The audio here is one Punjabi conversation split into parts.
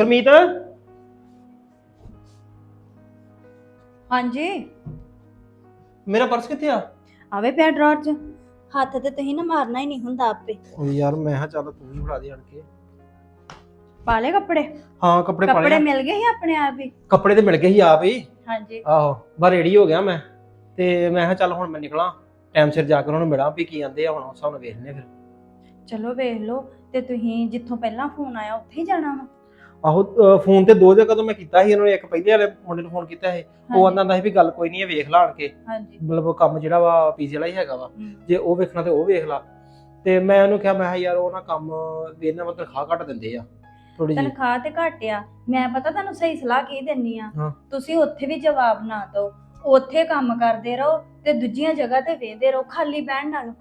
ਗੁਰਮੀਤ? ਹਾਂਜੀ। ਮੇਰਾ ਪਰਸ ਕਿੱਥੇ ਆ? ਆਵੇ ਪਿਆ ਡਰਾਰ 'ਚ। ਹੱਥ ਤੇ ਤੁਸੀਂ ਨਾ ਮਾਰਨਾ ਹੀ ਨਹੀਂ ਹੁੰਦਾ ਆਪੇ। ਓ ਯਾਰ ਮੈਂ ਹਾਂ ਚੱਲ ਤੂੰ ਵੀ ਫੜਾ ਦੇ ਆਣ ਕੇ। ਪਾਲੇ ਕੱਪੜੇ? ਹਾਂ ਕੱਪੜੇ ਪਾ ਕੱਪੜੇ ਲਏ ਮਿਲ ਗਏ ਸੀ ਆਪਣੇ ਆਪ ਹੀ? ਕੱਪੜੇ ਤੇ ਮਿਲ ਗਏ ਸੀ ਆਪ ਹੀ। ਹਾਂਜੀ। ਆਹੋ ਬਾ ਰੈਡੀ ਹੋ ਗਿਆ ਮੈਂ। ਤੇ ਮੈਂ ਕਿਹਾ ਚੱਲ ਹੁਣ ਮੈਂ ਨਿਕਲਾਂ। ਟਾਈਮ ਸਿਰ ਜਾ ਕੇ ਉਹਨਾਂ ਨੂੰ ਮਿਲਾਂ ਵੀ ਕੀ ਆਂਦੇ ਆ ਹੁਣ ਉਸ ਹਿਸਾਬ ਨਾਲ ਵੇਖਨੇ ਫਿਰ। ਚਲੋ ਵੇਖ ਲਓ। ਤੇ ਤੁਸੀਂ ਜਿੱਥੋਂ ਪਹਿਲਾਂ ਫੋਨ ਆਇਆ ਉੱਥੇ ਹੀ ਜਾਣਾ ਵਾ? ਆਹੋ ਫੋਨ ਤੇ ਦੋ ਜਗ੍ਹਾ ਤੋਂ ਮੈਂ ਕੀਤਾ ਸੀ ਉਹਨਾਂ ਨੇ ਇੱਕ ਪਹਿਲੇ ਵਾਲੇ ਮੁੰਡੇ ਨੂੰ ਫੋਨ ਕੀਤਾ ਸੀ। ਉਹ ਆਂਦਾ ਹੁੰਦਾ ਸੀ ਵੀ ਗੱਲ ਕੋਈ ਨਹੀਂ ਹੈ ਵੇਖ ਲਾ ਆਣ ਕੇ। ਹਾਂਜੀ। ਮਤਲਬ ਕੰਮ ਜਿਹੜਾ ਵਾ ਪੀਜ਼ੇ ਵਾਲਾ ਹੀ ਹੈਗਾ ਵਾ। ਜੇ ਉਹ ਵੇਖਣਾ ਤੇ ਉਹ ਵੇਖ ਲਾ। ਤੇ ਮੈਂ ਉਹਨੂੰ ਕਿਹਾ ਮੈਂ ਕਿਹਾ ਯਾਰ ਉਹ ਨਾ ਕੰਮ ਇਹਨਾਂ ਵੱਲ ਤਨਖਾਹ ਘੱਟ ਦਿੰਦੇ ਆ ਥੋੜੀ ਜਿਹੀ। ਤਨਖਾਹ ਤੇ ਘੱਟ ਆ। ਮੈਂ ਪਤਾ ਤੁਹਾਨੂੰ ਸਹੀ ਸਲਾਹ ਕੀ ਦਿੰਨੀ ਆ। ਤੁਸੀਂ ਉੱਥੇ ਵੀ ਜਵਾਬ ਨਾ ਦਿਓ। ਉੱਥੇ ਕੰਮ ਕਰਦੇ ਰਹੋ ਤੇ ਦੂਜੀਆਂ ਜਗ੍ਹਾ ਤੇ ਵੇਂਦੇ ਰਹੋ ਖਾਲੀ ਬਹਿਣ ਨਾਲੋਂ।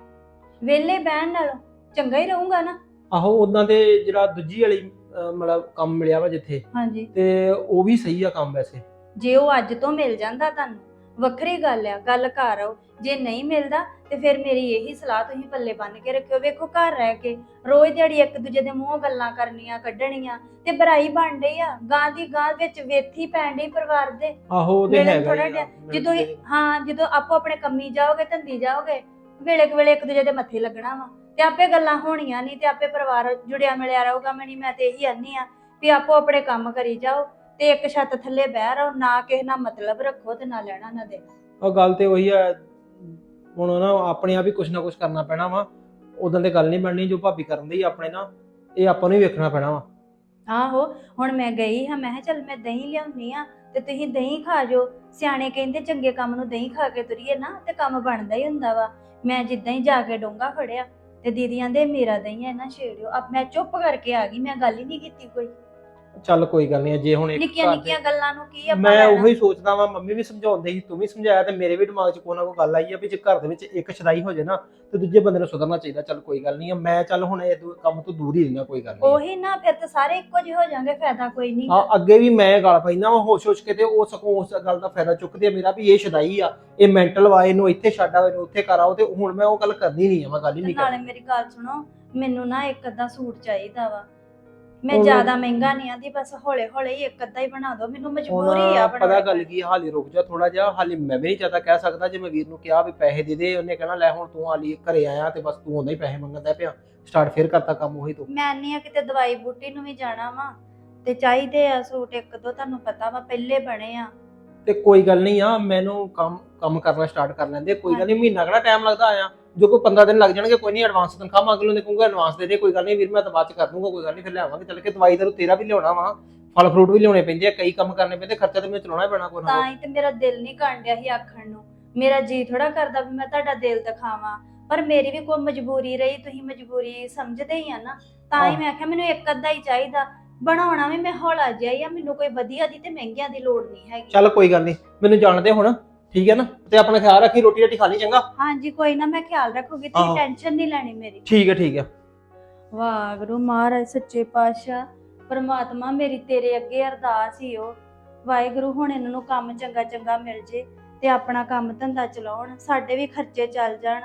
ਵਿਹਲੇ ਬਹਿਣ ਨਾਲੋਂ ਚੰਗਾ ਹੀ ਰਹੂੰਗਾ ਨਾ। ਆਹੋ ਉਦਾਂ ਤੇ ਜਿਹੜਾ ਦੂਜੀ ਵਾਲੀ ਅਹ ਮਤਲਬ ਕੰਮ ਮਿਲਿਆ ਵਾ ਜਿੱਥੇ ਹਾਂਜੀ। ਤੇ ਉਹ ਵੀ ਸਹੀ ਆ ਕੰਮ ਵੈਸੇ। ਜੇ ਉਹ ਅੱਜ ਤੋਂ ਮਿਲ ਜਾਂਦਾ ਤੁਹਾਨੂੰ ਵੱਖਰੀ ਗੱਲ ਆ ਗੱਲ ਘਰ ਆਓ। ਜੇ ਨਹੀਂ ਮਿਲਦਾ ਤੇ ਫਿਰ ਮੇਰੀ ਇਹੀ ਸਲਾਹ ਤੁਸੀਂ ਪੱਲੇ ਬੰਨ ਕੇ ਰੱਖਿਓ। ਵੇਖੋ ਘਰ ਰਹਿ ਕੇ ਰੋਜ਼ ਦਿਹਾੜੀ ਇੱਕ ਦੂਜੇ ਦੇ ਮੂੰਹੋਂ ਗੱਲਾਂ ਕਰਨੀਆਂ ਕੱਢਣੀਆਂ ਤੇ ਬੁਰਾਈ ਬਣ ਰਹੀ ਆ। ਗਾਂ ਦੀ ਗਾਂ ਵਿੱਚ ਵੇਥੀ ਪੈਣ ਡਈ ਪਰਿਵਾਰ ਦੇ। ਆਹੋ ਉਹ ਤੇ ਹੈਗਾ ਥੋੜ੍ਹਾ ਹੀ ਆ, ਜਿਹਾ। ਜਦੋਂ ਇਹ- ਤੇ- ਹਾਂ ਜਦੋਂ ਆਪੋ ਆਪਣੇ ਕੰਮੀ ਜਾਓਗੇ ਧੰਦੀ ਜਾਓਗੇ ਵੇਲੇ ਕੁ ਵੇਲੇ ਇੱਕ ਦੂਜੇ ਦੇ ਮੱਥੇ ਲੱਗਣਾ ਵਾ। ਤੇ ਆਪੇ ਗੱਲਾਂ ਹੋਣੀਆਂ ਨਹੀਂ ਤੇ ਆਪੇ ਪਰਿਵਾਰ ਜੁੜਿਆ ਮਿਲਿਆ ਰਹੂਗਾ। ਮਣੀ ਮੈਂ ਤੇ ਇਹੀ ਆਨੀ ਆ ਵੀ ਆਪੋ ਆਪਣੇ ਕੰਮ ਕਰੀ ਜਾਓ ਤੇ ਇੱਕ ਛੱਤ ਥੱਲੇ ਬਹਿ ਰਹੋ ਨਾ ਕਿਸੇ ਨਾਲ ਮਤਲਬ ਰੱਖੋ ਤੇ ਨਾ ਲੈਣਾ ਨਾ ਦੇ ਉਹ ਗੱਲ ਤੇ ਉਹੀ ਆ ਹੁਣ ਨਾ ਆਪਣੇ ਆਪ ਹੀ ਕੁਛ ਨਾ ਕੁਛ ਕਰਨਾ ਪੈਣਾ ਵਾ। ਉਦਾਂ ਤੇ ਗੱਲ ਨਹੀਂ ਬਣਨੀ ਜੋ ਭਾਬੀ ਕਰਨ ਦੀ ਆਪਣੇ ਨਾਲ ਇਹ ਆਪਾਂ ਨੂੰ ਹੀ ਵੇਖਣਾ ਪੈਣਾ ਵਾ। ਆਹੋ ਹੁਣ ਮੈਂ ਗਈ ਹਾਂ ਮੈਂ ਕਿਹਾ ਚੱਲ ਮੈਂ ਦਹੀਂ ਲਿਆਉਣੀ ਆ ਤੇ ਤੁਸੀਂ ਦਹੀਂ ਖਾ ਜਾਓ। ਸਿਆਣੇ ਕਹਿੰਦੇ ਚੰਗੇ ਕੰਮ ਨੂੰ ਦਹੀਂ ਖਾ ਕੇ ਤੁਰੀਏ ਨਾ ਤੇ ਕੰਮ ਬਣਦਾ ਹੀ ਹੁੰਦਾ ਵਾ। ਮੈਂ ਜਿੱਦਾਂ ਹੀ ਜਾ ਕੇ ਡੋਂਗਾ ਫੜਿਆ ਤੇ ਦੀਦੀ ਦੇ ਮੇਰਾ ਦਹੀਂ ਨਾ ਛੇੜਿਓ। ਅਬ ਮੈਂ ਚੁੱਪ ਕਰਕੇ ਆ ਗਈ, ਮੈਂ ਗੱਲ ਹੀ ਨਹੀਂ ਕੀਤੀ ਕੋਈ। ਚੱਲ ਕੋਈ ਗੱਲ ਨਹੀਂ ਜੇ ਹੁਣ ਇੱਕ ਨਿੱਕੀਆਂ ਘਰ ਦੇ- ਨਿੱਕੀਆਂ ਗੱਲਾਂ ਨੂੰ ਕੀ ਆਪਾਂ ਮੈਂ ਲੈਣਾ? ਉਹੀ ਸੋਚਦਾ ਵਾਂ ਮੰਮੀ ਵੀ ਸਮਝਾਉਂਦੇ ਸੀ ਤੂੰ ਵੀ ਸਮਝਾਇਆ ਤੇ ਮੇਰੇ ਵੀ ਦਿਮਾਗ 'ਚ ਕੋਈ ਨਾ ਕੋਈ ਗੱਲ ਆਈ ਆ ਵੀ ਜੇ ਘਰ ਦੇ ਵਿੱਚ ਇੱਕ ਛਦਾਈ ਹੋ ਜਾਏ ਨਾ ਤੇ ਦੂਜੇ ਬੰਦੇ ਨੂੰ ਸੁਧਰਨਾ ਚਾਹੀਦਾ ਚੱਲ ਕੋਈ ਗੱਲ ਨਹੀਂ ਆ ਮੈਂ ਚੱਲ ਹੁਣ ਇਹ ਦੂ- ਕੰਮ ਤੋਂ ਦੂਰ ਹੀ ਰਹਿਣਾ ਕੋਈ ਗੱਲ ਨਹੀਂ ਉਹੀ ਨਾ ਫਿਰ ਤਾਂ ਸਾਰੇ ਇੱਕੋ ਜਿਹੇ ਹੋ ਜਾਣਗੇ ਫਾਇਦਾ ਕੋਈ ਨਹੀਂ ਆ ਅੱਗੇ ਵੀ ਮੈਂ ਗੱਲ ਪੈਂਦਾ ਵਾ ਹੋਸ਼ ਹੋਸ਼ ਕੇ ਤੇ ਉਹ ਸਗੋਂ ਉਸ ਗੱਲ ਦਾ ਫਾਇਦਾ ਚੁੱਕਦੇ ਆ ਮੇਰਾ ਵੀ ਇਹ ਛਦਾਈ ਆ ਇਹ ਮੈਂਟਲ ਵਾ ਇਹਨੂੰ ਇੱਥੇ ਛੱਡ ਇਹਨੂੰ ਉੱਥੇ ਕਰ ਆਓ ਤੇ ਹੁਣ ਮੈਂ ਉਹ ਗੱਲ ਕਰਨੀ ਨਹੀਂ ਆ ਮੈਂ ਗੱਲ ਹੀ ਤੇ ਨਹੀਂ ਨਾਲੇ ਕਰਨੀ। ਮੇਰੀ ਗੱਲ ਸੁਣੋ ਮੈਨੂੰ ਨਾ ਇੱਕ ਅੱਧਾ ਸੂਟ ਚਾਹੀਦਾ ਵਾ। ਮੈਂ ਉਹ- ਜ਼ਿਆਦਾ ਮਹਿੰਗਾ ਨਹੀਂ ਆਂਦੀ ਬਸ ਹੌਲੇ ਹੌਲੇ ਹੀ ਇੱਕ ਅੱਧਾ ਹੀ ਬਣਾ ਦਿਓ। ਮੈਨੂੰ ਮਜਬੂਰੀ ਆ ਪਤਾ ਬਣਾਉਣੀ ਗੱਲ ਕੀ ਆ, ਹਾਲੀ ਰੁਕ ਜਾ ਥੋੜਾ ਜਿਹਾ ਹਾਲੀ ਮੈਂ ਵੀ ਨਹੀਂ ਚਾਹਤਾ ਕਹਿ ਸਕਦਾ ਜੇ ਮੈਂ ਵੀਰ ਨੂੰ ਕਿਹਾ ਵੀ ਪੈਸੇ ਦੇ ਦੇ ਉਹਨੇ ਕਹਿਣਾ ਲੈ ਹੁਣ ਤੂੰ ਹਾਲੀ ਘਰੇ ਆਇਆ ਤੇ ਬਸ ਤੂੰ ਹੁੰਦਾ ਹੀ ਪੈਸੇ ਮੰਗਦਾ ਪਿਆ। ਸਟਾਰਟ ਫੇਰ ਕਰਤਾ ਕੰਮ ਉਹੀ ਤੂੰ। ਮੈਂ ਨਹੀਂ ਆ ਕਿਤੇ ਦਵਾਈ ਬੂਟੀ ਨੂੰ ਵੀ ਜਾਣਾ ਵਾ ਤੇ ਚਾਹੀਦੇ ਆ ਸੂਟ ਇੱਕ ਦੋ ਤੁਹਾਨੂੰ ਪਤਾ ਵਾ ਪਹਿਲੇ ਬਣੇ ਆ। ਤੇ ਕੋਈ ਗੱਲ ਨਹੀਂ ਆ ਮੈਨੂੰ ਕੰਮ ਕੰਮ ਕਰਨਾ ਸਟਾਰਟ ਕਰ ਲੈਂਦੇ ਕੋਈ ਗੱਲ ਨਹੀਂ ਮਹੀਨਾ ਕਿਹੜਾ ਟਾਈਮ ਲੱਗਦਾ ਆਇਆ ਜੋ ਕੋਈ 15 ਦਿਨ ਲੱਗ ਜਾਣਗੇ ਕੋਈ ਨਹੀਂ ਐਡਵਾਂਸ ਤਨਖਾਹ ਮੰਗ ਲੈਂਦੇ ਕਹੂੰਗਾ ਐਡਵਾਂਸ ਦੇ ਦੇ ਕੋਈ ਗੱਲ ਨਹੀਂ ਵੀਰ ਮੈਂ ਤਾਂ ਬਾਅਦ ਚ ਕਰ ਦੂੰਗਾ ਕੋਈ ਗੱਲ ਨਹੀਂ ਫਿਰ ਲਿਆਵਾਂਗੇ ਚੱਲ ਕੇ ਦਵਾਈ ਤਾਂ ਤੇਰਾ ਵੀ ਲਿਆਉਣਾ ਵਾ ਫਲ ਫਰੂਟ ਵੀ ਲਿਆਉਣੇ ਪੈਂਦੇ ਆ ਕਈ ਕੰਮ ਕਰਨੇ ਪੈਂਦੇ ਖਰਚਾ ਤੇ ਮੈਨੂੰ ਚਲਾਉਣਾ ਹੀ ਪੈਣਾ ਕੋਈ ਨਾ ਤਾਂ। ਹੀ ਤੇ ਮੇਰਾ ਦਿਲ ਨਹੀਂ ਕਰਨ ਡਿਆ ਸੀ ਆਖਣ ਨੂੰ ਮੇਰਾ ਜੀ ਥੋੜਾ ਕਰਦਾ ਵੀ ਮੈਂ ਤੁਹਾਡਾ ਦਿਲ ਦਿਖਾਵਾਂ ਪਰ ਮੇਰੀ ਵੀ ਕੋਈ ਮਜਬੂਰੀ ਰਹੀ ਤੁਸੀਂ ਮਜਬੂਰੀ ਸਮਝਦੇ ਹੀ ਆ ਨਾ ਤਾਂ ਹੀ। ਮੈਂ ਆਖਿਆ ਮੈਨੂੰ ਇੱਕ ਅੱਧਾ ਹੀ ਚਾਹੀਦਾ ਬਣਾਉਣਾ ਵੀ ਮੈਂ ਹੌਲਾ ਜਿਹਾ ਹੀ ਆ ਮੈਨੂੰ ਕੋਈ ਵਧੀਆ ਦੀ ਤੇ ਮਹਿੰਗੀਆਂ ਦੀ ਲੋੜ ਨਹੀਂ ਹੈਗੀ। ਚੱਲ ਕੋਈ ਗੱਲ ਨਹੀਂ ਮੈਨੂੰ ਜਾਣ ਦੇ ਹੁਣ ਠੀਕ ਹੈ ਨਾ? ਤੇ ਆਪਣਾ ਖਿਆਲ ਰੱਖੀ ਰੋਟੀ ਰਾਟੀ ਖਾ ਲਈ ਚੰਗਾ? ਹਾਂਜੀ ਕੋਈ ਨਾ ਮੈਂ ਖਿਆਲ ਰੱਖੂਗੀ ਆਹੋ। ਤੁਸੀਂ ਟੈਨਸ਼ਨ ਨਹੀਂ ਲੈਣੀ ਮੇਰੀ। ਠੀਕ ਹੈ ਠੀਕ ਹੈ। ਵਾਹਿਗੁਰੂ ਮਹਾਰਾਜ ਸੱਚੇ ਪਾਤਸ਼ਾਹ ਪਰਮਾਤਮਾ ਮੇਰੀ ਤੇਰੇ ਅੱਗੇ ਅਰਦਾਸ ਹੀ ਉਹ ਵਾਹਿਗੁਰੂ ਹੁਣ ਇਹਨਾਂ ਨੂੰ ਕੰਮ ਚੰਗਾ ਚੰਗਾ ਮਿਲ ਜੇ ਤੇ ਆਪਣਾ ਕੰਮ ਧੰਦਾ ਚਲਾਉਣ ਸਾਡੇ ਵੀ ਖਰਚੇ ਚੱਲ ਜਾਣ।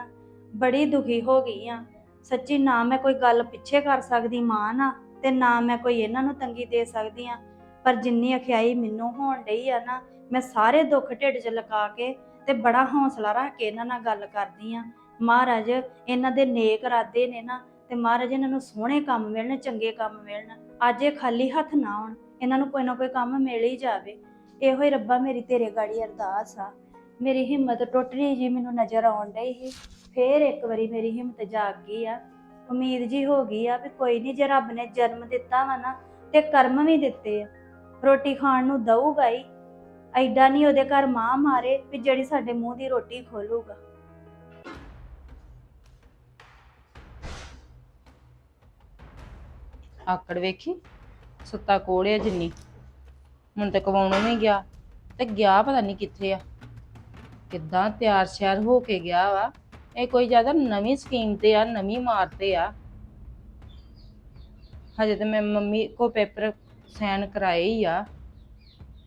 ਬੜੀ ਦੁਖੀ ਹੋ ਗਈ ਆ। ਸੱਚੀ ਨਾ ਮੈਂ ਕੋਈ ਗੱਲ ਪਿੱਛੇ ਕਰ ਸਕਦੀ ਮਾਂ ਨਾ। ਤੇ ਨਾ ਮੈਂ ਕੋਈ ਇਹਨਾਂ ਨੂੰ ਤੰਗੀ ਦੇ ਸਕਦੀ ਆ। ਪਰ ਜਿੰਨੀ ਅਖਿਆਈ ਮੈਨੂੰ ਹੋਣ ਡਈ ਆ ਨਾ, ਮੈਂ ਸਾਰੇ ਦੁੱਖ ਢਿੱਡ 'ਚ ਲਗਾ ਕੇ ਤੇ ਬੜਾ ਹੌਸਲਾ ਰੱਖ ਕੇ ਇਹਨਾਂ ਨਾਲ ਗੱਲ ਕਰਦੀ ਆ। ਮਹਾਰਾਜ, ਇਹਨਾਂ ਦੇ ਨੇਕ ਇਰਾਦੇ ਨੇ ਨਾ ਤੇ ਮਹਾਰਾਜ ਇਹਨਾਂ ਨੂੰ ਸੋਹਣੇ ਕੰਮ ਮਿਲਣ, ਚੰਗੇ ਕੰਮ ਮਿਲਣ। ਅੱਜ ਇਹ ਖਾਲੀ ਹੱਥ ਨਾ ਆਉਣ, ਇਹਨਾਂ ਨੂੰ ਕੋਈ ਨਾ ਕੋਈ ਕੰਮ ਮਿਲ ਹੀ ਜਾਵੇ। ਇਹੋ ਹੀ ਰੱਬਾ ਮੇਰੀ ਤੇਰੇ ਗਾੜੀ ਅਰਦਾਸ ਆ। ਮੇਰੀ ਹਿੰਮਤ ਟੁੱਟ ਰਹੀ ਜੀ, ਮੈਨੂੰ ਨਜ਼ਰ ਆਉਣ ਡਈ ਸੀ। ਫੇਰ ਇੱਕ ਵਾਰੀ ਮੇਰੀ ਹਿੰਮਤ ਜਾਗ ਗਈ ਆ। ਉਮੀਦ ਜੀ ਹੋ ਗਈ ਆ ਵੀ ਕੋਈ ਨਹੀਂ ਜੇ ਰੱਬ ਨੇ ਜਨਮ ਦਿੱਤਾ ਵਾ ਨਾ ਤੇ ਕਰਮ ਵੀ ਦਿੱਤੇ ਆ। ਰੋਟੀ ਖਾਣ ਨੂੰ ਦਊਗਾ ਹੀ। ਐਡਾ ਨਹੀਂ ਉਹਦੇ ਘਰ ਮਾਂ ਮਾਰੇ ਵੀ ਜਿਹੜੀ ਸਾਡੇ ਮੂੰਹ ਦੀ ਰੋਟੀ ਖੋਲੂਗਾ। ਆਕੜ ਵੇਖੀ? ਸੁੱਤਾ ਕੋੜਿਆ ਜਿੰਨੀ। ਹੁਣ ਤੇ ਕਵਾਉਣੋਂ ਨਹੀਂ ਗਿਆ ਤੇ ਗਿਆ ਪਤਾ ਨਹੀਂ ਕਿੱਥੇ ਆ। ਕਿੱਦਾਂ ਤਿਆਰ ਸ਼ਿਆਰ ਹੋ ਕੇ ਗਿਆ ਵਾ। ਇਹ ਕੋਈ ਜ਼ਿਆਦਾ ਨਵੀਂ ਸਕੀਮ ਤੇ ਆ, ਨਵੀਂ ਮਾਰ ਤੇ ਆ। ਹਜੇ ਤੇ ਮੈਂ ਮੰਮੀ ਕੋ ਪੇਪਰ ਸਾਈਨ ਕਰਾਏ ਹੀ ਆ।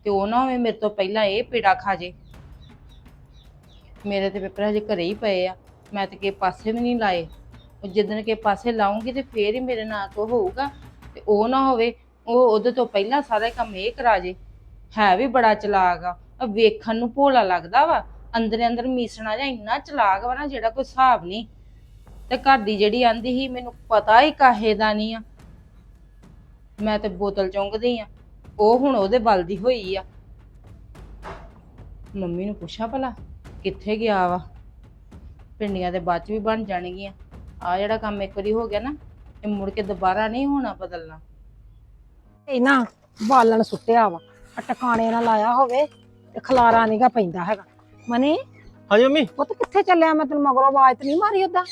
ਤੇ ਉਹ ਨਾ ਹੋਵੇ ਮੇਰੇ ਤੋਂ ਪਹਿਲਾਂ ਇਹ ਪੀੜਾ ਖਾ ਜੇ। ਮੇਰੇ ਤੇ ਪੇਪਰ ਹਜੇ ਘਰੇ ਹੀ ਪਏ ਆ। ਮੈਂ ਤੇ ਕਿਸੇ ਪਾਸੇ ਵੀ ਨਹੀਂ ਲਾਏ। ਉਹ ਜਿੱਦਣ ਕੇ ਪਾਸੇ ਲਾਉਂਗੀ ਤੇ ਫੇਰ ਹੀ ਮੇਰੇ ਨਾਂ ਕੋ ਹੋਊਗਾ। ਤੇ ਉਹ ਨਾ ਹੋਵੇ, ਉਹ ਉਹਦੇ ਤੋਂ ਪਹਿਲਾਂ ਸਾਰਾ ਕੰਮ ਇਹ ਕਰਾ ਜੇ। ਹੈ ਵੀ ਬੜਾ ਚਲਾਕ ਆ ਵੇਖਣ ਨੂੰ ਭੋਲਾ ਲੱਗਦਾ ਵਾ। ਅੰਦਰ ਅੰਦਰ ਮੀਸਣਾ ਜਾਂ ਇੰਨਾ ਚਲਾਕ ਵਾ ਨਾ ਜਿਹੜਾ ਕੋਈ ਹਿਸਾਬ ਨਹੀਂ। ਤੇ ਘਰ ਦੀ ਜਿਹੜੀ ਆਂਦੀ ਸੀ, ਮੈਨੂੰ ਪਤਾ ਹੀ ਕਾਹੇ ਦਾ ਨਹੀਂ ਆ। ਮੈਂ ਤੇ ਬੋਤਲ ਚੁੰਗਦੀ ਆ। ਉਹ ਹੁਣ ਉਹਦੇ ਬਲ ਦੀ ਹੋਈ ਆ। ਮੰਮੀ ਨੂੰ ਪੁੱਛਾਂ ਭਲਾ, ਕਿੱਥੇ ਗਿਆ ਵਾ? ਪਿੰਡੀਆਂ ਦੇ ਬਾਅਦ ਚ ਵੀ ਬਣ ਜਾਣਗੀਆਂ। ਆ ਜਿਹੜਾ ਕੰਮ ਇੱਕ ਵਾਰੀ ਹੋ ਗਿਆ ਨਾ, ਇਹ ਮੁੜ ਕੇ ਦੁਬਾਰਾ ਨਹੀਂ ਹੋਣਾ ਬਦਲਣਾ। ਇਹ ਨਾ ਬਾਲਣ ਸੁੱਟਿਆ ਵਾ। ਆ ਟਿਕਾਣੇ ਨਾਲ ਲਾਇਆ ਹੋਵੇ ਤੇ ਖਲਾਰਾ ਨਹੀਂਗਾ ਪੈਂਦਾ ਹੈਗਾ। ਮਨੀ ਹਾਂਜੀ ਮੰਮੀ। ਪੁੱਤ ਕਿੱਥੇ ਚੱਲਿਆ ਮੈਂ ਤੈਨੂੰ ਮਗਰੋਂ ਆਵਾਜ਼ ਤੇ ਨਹੀਂ ਮਾਰੀ ਓਦਾਂ?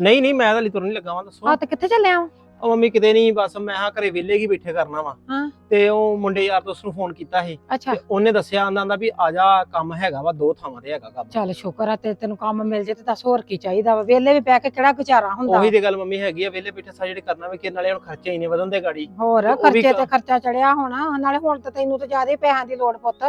ਨਹੀਂ ਨਹੀਂ ਮੈਂ ਤਾਂ ਲਈ ਤੁਰਨ ਨਹੀਂ ਲੱਗਾ ਵਾਂ ਦੱਸੋ। ਆ ਤੇ ਕਿੱਥੇ ਚੱਲਿਆ ਵਾਂ? ਉਹ ਮੰਮੀ ਕਿਤੇ ਨਹੀਂ ਬਸ ਮੈਂ ਹਾਂ ਘਰੇ ਵਿਹਲੇ ਕੀ ਬੈਠੇ ਕਰਨਾ ਵਾ। ਹਾਂ। ਤੇ ਉਹ ਮੁੰਡੇ ਯਾਰ ਦੋਸਤ ਨੂੰ ਫੋਨ ਕੀਤਾ ਸੀ। ਅੱਛਾ। ਤੇ ਉਹਨੇ ਦੱਸਿਆ ਆਂਦਾ ਆਂਦਾ ਵੀ ਆ ਜਾ ਕੰਮ ਹੈਗਾ ਵਾ ਦੋ ਥਾਵਾਂ ਤੇ ਹੈਗਾ ਕੰਮ। ਚੱਲ ਸ਼ੁਕਰ ਆ ਤੇ ਤੈਨੂੰ ਕੰਮ ਮਿਲ ਜੇ ਤੇ ਦੱਸ ਹੋਰ ਕੀ ਚਾਹੀਦਾ ਵਾ? ਵੇਲੇ ਵੀ ਪੈ ਕੇ ਕਿਹੜਾ ਗੁਜ਼ਾਰਾ ਹੁੰਦਾ ਉਹੀ ਤੇ ਗੱਲ ਮੰਮੀ ਹੈਗੀ ਆ ਵਿਹਲੇ ਬੈਠੇ ਸਾਰੇ ਜਿਹੜੇ ਕਰਨਾ ਵੀ ਕਿ ਨਾਲੇ ਹੁਣ ਖਰਚੇ ਇੰਨੇ ਵਧਣ ਦੇ ਗਾੜੀ। ਹੋਰ ਉਹ ਵੀ ਖਰਚੇ ਕ- ਤੇ ਖਰਚਾ ਚੜਿਆ ਹੋਣਾ ਨਾਲੇ ਹੁਣ ਤਾਂ ਤੈਨੂੰ ਤਾਂ ਜ਼ਿਆਦਾ ਹੀ ਪੈਸਿਆਂ ਦੀ ਲੋੜ ਪੁੱਤ।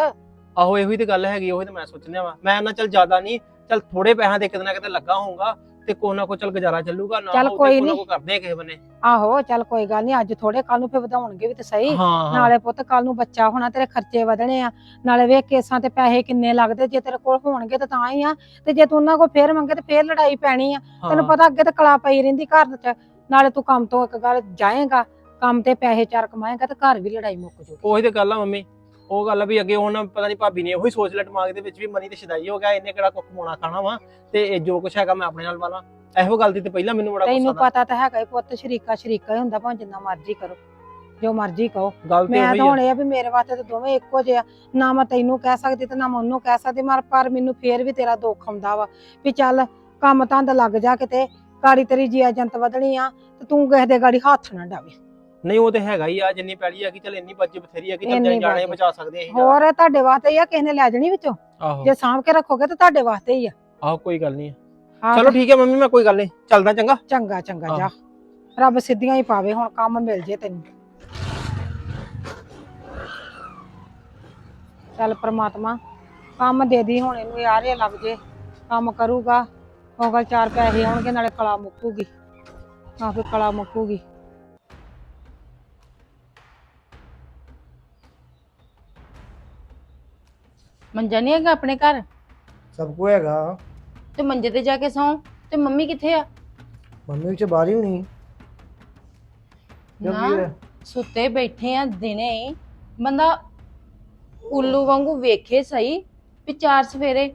ਆਹੋ ਇਹੋ ਹੀ ਤੇ ਗੱਲ ਹੈਗੀ ਉਹੀ ਤੇ ਮੈਂ ਸੋਚਣਿਆ ਵਾ। ਮੈਂ ਨਾ ਚੱਲ ਜ਼ਿਆਦਾ ਨਹੀਂ ਚੱਲ ਥੋੜੇ ਪੈਸਿਆਂ ਦੇ ਕਿਤੇ ਨਾ ਕਿਤੇ ਲੱਗਾ ਹੋਊਗਾ ਤੇ ਕੋਈ ਨਾ ਕੋਈ ਚੱਲ ਗੁਜ਼ਾਰਾ ਚੱਲੂਗਾ ਨਾ ਚੱਲ ਕੋਈ ਨਾ। ਕੋਈ ਕਰਦੇ ਆ ਕਿਸੇ ਬੰਨੇ। ਆਹੋ ਚੱਲ ਕੋਈ ਗੱਲ ਨਹੀਂ ਅੱਜ ਥੋੜੇ ਕੱਲ ਨੂੰ ਫੇਰ ਵਧਾਉਣਗੇ ਵੀ ਤੇ ਸਹੀ। ਹਾਂ ਹਾਂ। ਨਾਲੇ ਪੁੱਤ ਕੱਲ ਨੂੰ ਬੱਚਾ ਹੋਣਾ ਤੇਰੇ ਖਰਚੇ ਵਧਣੇ ਆ। ਨਾਲੇ ਵੇਖ ਕੇਸਾਂ ਤੇ ਪੈਸੇ ਕਿੰਨੇ ਲੱਗਦੇ ਜੇ ਤੇਰੇ ਕੋਲ ਹੋਣਗੇ ਤਾਂ ਤਾਂ ਹੀ ਆ। ਤੇ ਜੇ ਤੂੰ ਉਹਨਾਂ ਕੋਲ ਫੇਰ ਮੰਗੇ ਤੇ ਫੇਰ ਲੜਾਈ ਪੈਣੀ ਆ। ਤੈਨੂੰ ਹਾਂ। ਪਤਾ ਅੱਗੇ ਤਾਂ ਕਲਾ ਪਈ ਰਹਿੰਦੀ ਘਰ ਚ। ਨਾਲੇ ਤੂੰ ਕੰਮ ਤੋਂ ਇੱਕ ਗੱਲ ਜਾਏਗਾ ਕੰਮ ਤੇ ਪੈਸੇ ਚਾਰ ਕਮਾਏਗਾ ਤੇ ਘਰ ਵੀ ਲੜਾਈ ਮੁੱਕ ਜੂਗੀ। ਉਹੀ ਤੇ ਗੱਲ ਆ ਮੰਮੀ ਉਹ ਗੱਲ ਵੀ ਅੱਗੇ ਹੁਣ ਪਤਾ ਨਹੀਂ ਭਾਬੀ ਨੇ ਉਹੀ ਸੋਚ ਲਿਆ ਦਿਮਾਗ ਦੇ ਵਿੱਚ ਵੀ ਮਨੀ ਤੇ ਸ਼ਦਾਈ ਹੋ ਗਿਆ ਇਹਨੇ ਕਿਹੜਾ ਕੁੱਖ ਕਮਾਉਣਾ ਖਾਣਾ ਵਾ ਤੇ ਇਹ ਜੋ ਕੁਛ ਹੈਗਾ ਮੈਂ ਆਪਣੇ ਨਾਲ ਵਾਲਾ। ਇਹੋ ਗੱਲ ਦੀ ਤੇ ਪਹਿਲਾਂ ਮੈਨੂੰ ਬੜਾ ਤੈਨੂੰ ਪਤਾ ਤਾਂ ਹੈਗਾ ਹੀ ਪੁੱਤ ਸ਼ਰੀਕਾ ਸ਼ਰੀਕਾ ਹੀ ਹੁੰਦਾ ਭਾਵੇਂ ਜਿੰਨਾ ਮਰਜ਼ੀ ਕਰੋ ਜੋ ਮਰਜ਼ੀ ਕਹੋ। ਗੱਲ ਤੇ ਮੈਂ ਉਹੀ ਤਾਂ ਆ। ਹੁਣ ਇਹ ਆ ਵੀ ਮੇਰੇ ਵਾਸਤੇ ਤਾਂ ਦੋਵੇਂ ਇੱਕੋ ਜਿਹੇ ਆ। ਨਾ ਮੈਂ ਤੈਨੂੰ ਕਹਿ ਸਕਦੀ ਤੇ ਨਾ ਮੈਂ ਉਹਨੂੰ ਕਹਿ ਸਕਦੀ ਮਰ ਪਰ ਮੈਨੂੰ ਫੇਰ ਵੀ ਤੇਰਾ ਦੁੱਖ ਆਉਂਦਾ ਵਾ ਵੀ ਚੱਲ ਕੰਮ ਧੰਦ ਲੱਗ ਜਾ ਕਿਤੇ ਗਾੜੀ ਤੇਰੀ ਜੀ ਏਜੰਟ ਵਧਣੀ ਆ ਤੇ ਤੂੰ ਕਿਸੇ ਦੇ ਗਾੜੀ ਹੱਥ ਨਾ ਡਾਵੇ। ਨਹੀਂ ਉਹ ਤੇ ਹੈਗਾ ਹੀ ਆ ਜਿੰਨੀ ਪੈਲੀ ਆ ਕਿ ਚੱਲ ਇੰਨੀ ਬੱਚੇ ਬਥੇਰੀ ਆ ਕਿ ਚੱਲ ਇੰਨੀ ਜਾਣੇ ਬਚ- ਬਚਾ ਸਕਦੇ ਆ ਅਸੀਂ ਹੋਰ ਤੁਹਾਡੇ ਵਾਸਤੇ ਹੀ ਆ ਕਿਸੇ ਨੇ ਲੈ ਜਾਣੀ ਵਿੱਚੋਂ? ਆਹੋ। ਜੇ ਸਾਂਭ ਕੇ ਰੱਖੋਗੇ ਤਾਂ ਤੁਹਾਡੇ ਵਾਸਤੇ ਹੀ ਆ। ਆਹੋ ਕੋਈ ਗੱਲ ਨਹੀਂ ਹਾਂ ਚਲੋ ਠੀਕ ਹੈ ਮੰਮੀ ਮੈਂ ਕੋਈ ਗੱਲ ਨਹੀਂ ਚੱਲਦਾ ਚੰਗਾ। ਚੰਗਾ ਚੰਗਾ ਆਹੋ। ਜਾ। ਰੱਬ ਸਿੱਧੀਆਂ ਹੀ ਪਾਵੇ ਹੁਣ ਕੰਮ ਮਿਲ ਜੇ ਤੈਨੂੰ। ਚੱਲ ਪ੍ਰਮਾਤਮਾ ਕੰਮ ਦੇ ਦੀ ਹੁਣ ਇਹਨੂੰ ਯਾਰ ਇਹ ਲੱਗ ਜੇ। ਕੰਮ ਕਰੂਗਾ ਉਹ ਗੱਲ ਚਾਰ ਪੈਸੇ ਆਉਣਗੇ ਨਾਲੇ ਕਲਾ ਮੁੱਕੂਗੀ। ਤਾਂ ਫਿਰ ਕਲਾ ਮੁੱਕੂਗੀ। ਮੰਜਾ ਨਹੀਂ ਹੈਗਾ ਆਪਣੇ ਘਰ? ਸਭ ਕੋ ਹੈਗਾ। ਤੇ ਮੰਜੇ ਤੇ ਜਾ ਕੇ ਸੌਂ? ਤੇ ਮੰਮੀ ਕਿੱਥੇ ਆ? ਮੰਮੀ ਵਿੱਚ ਬਾਹਰ ਹੀ ਹੋਣੀ ਕਿਉਂ ਕੀ ਨਾ ਹੋਇਆ? ਸੁੱਤੇ ਬੈਠੇ ਆ ਦਿਨੇ। ਹੀ ਬੰਦਾ ਉੱਲੂ ਵਾਂਗੂ ਵੇਖੇ ਸਹੀ ਵੀ ਚਾਰ ਸਵੇਰੇ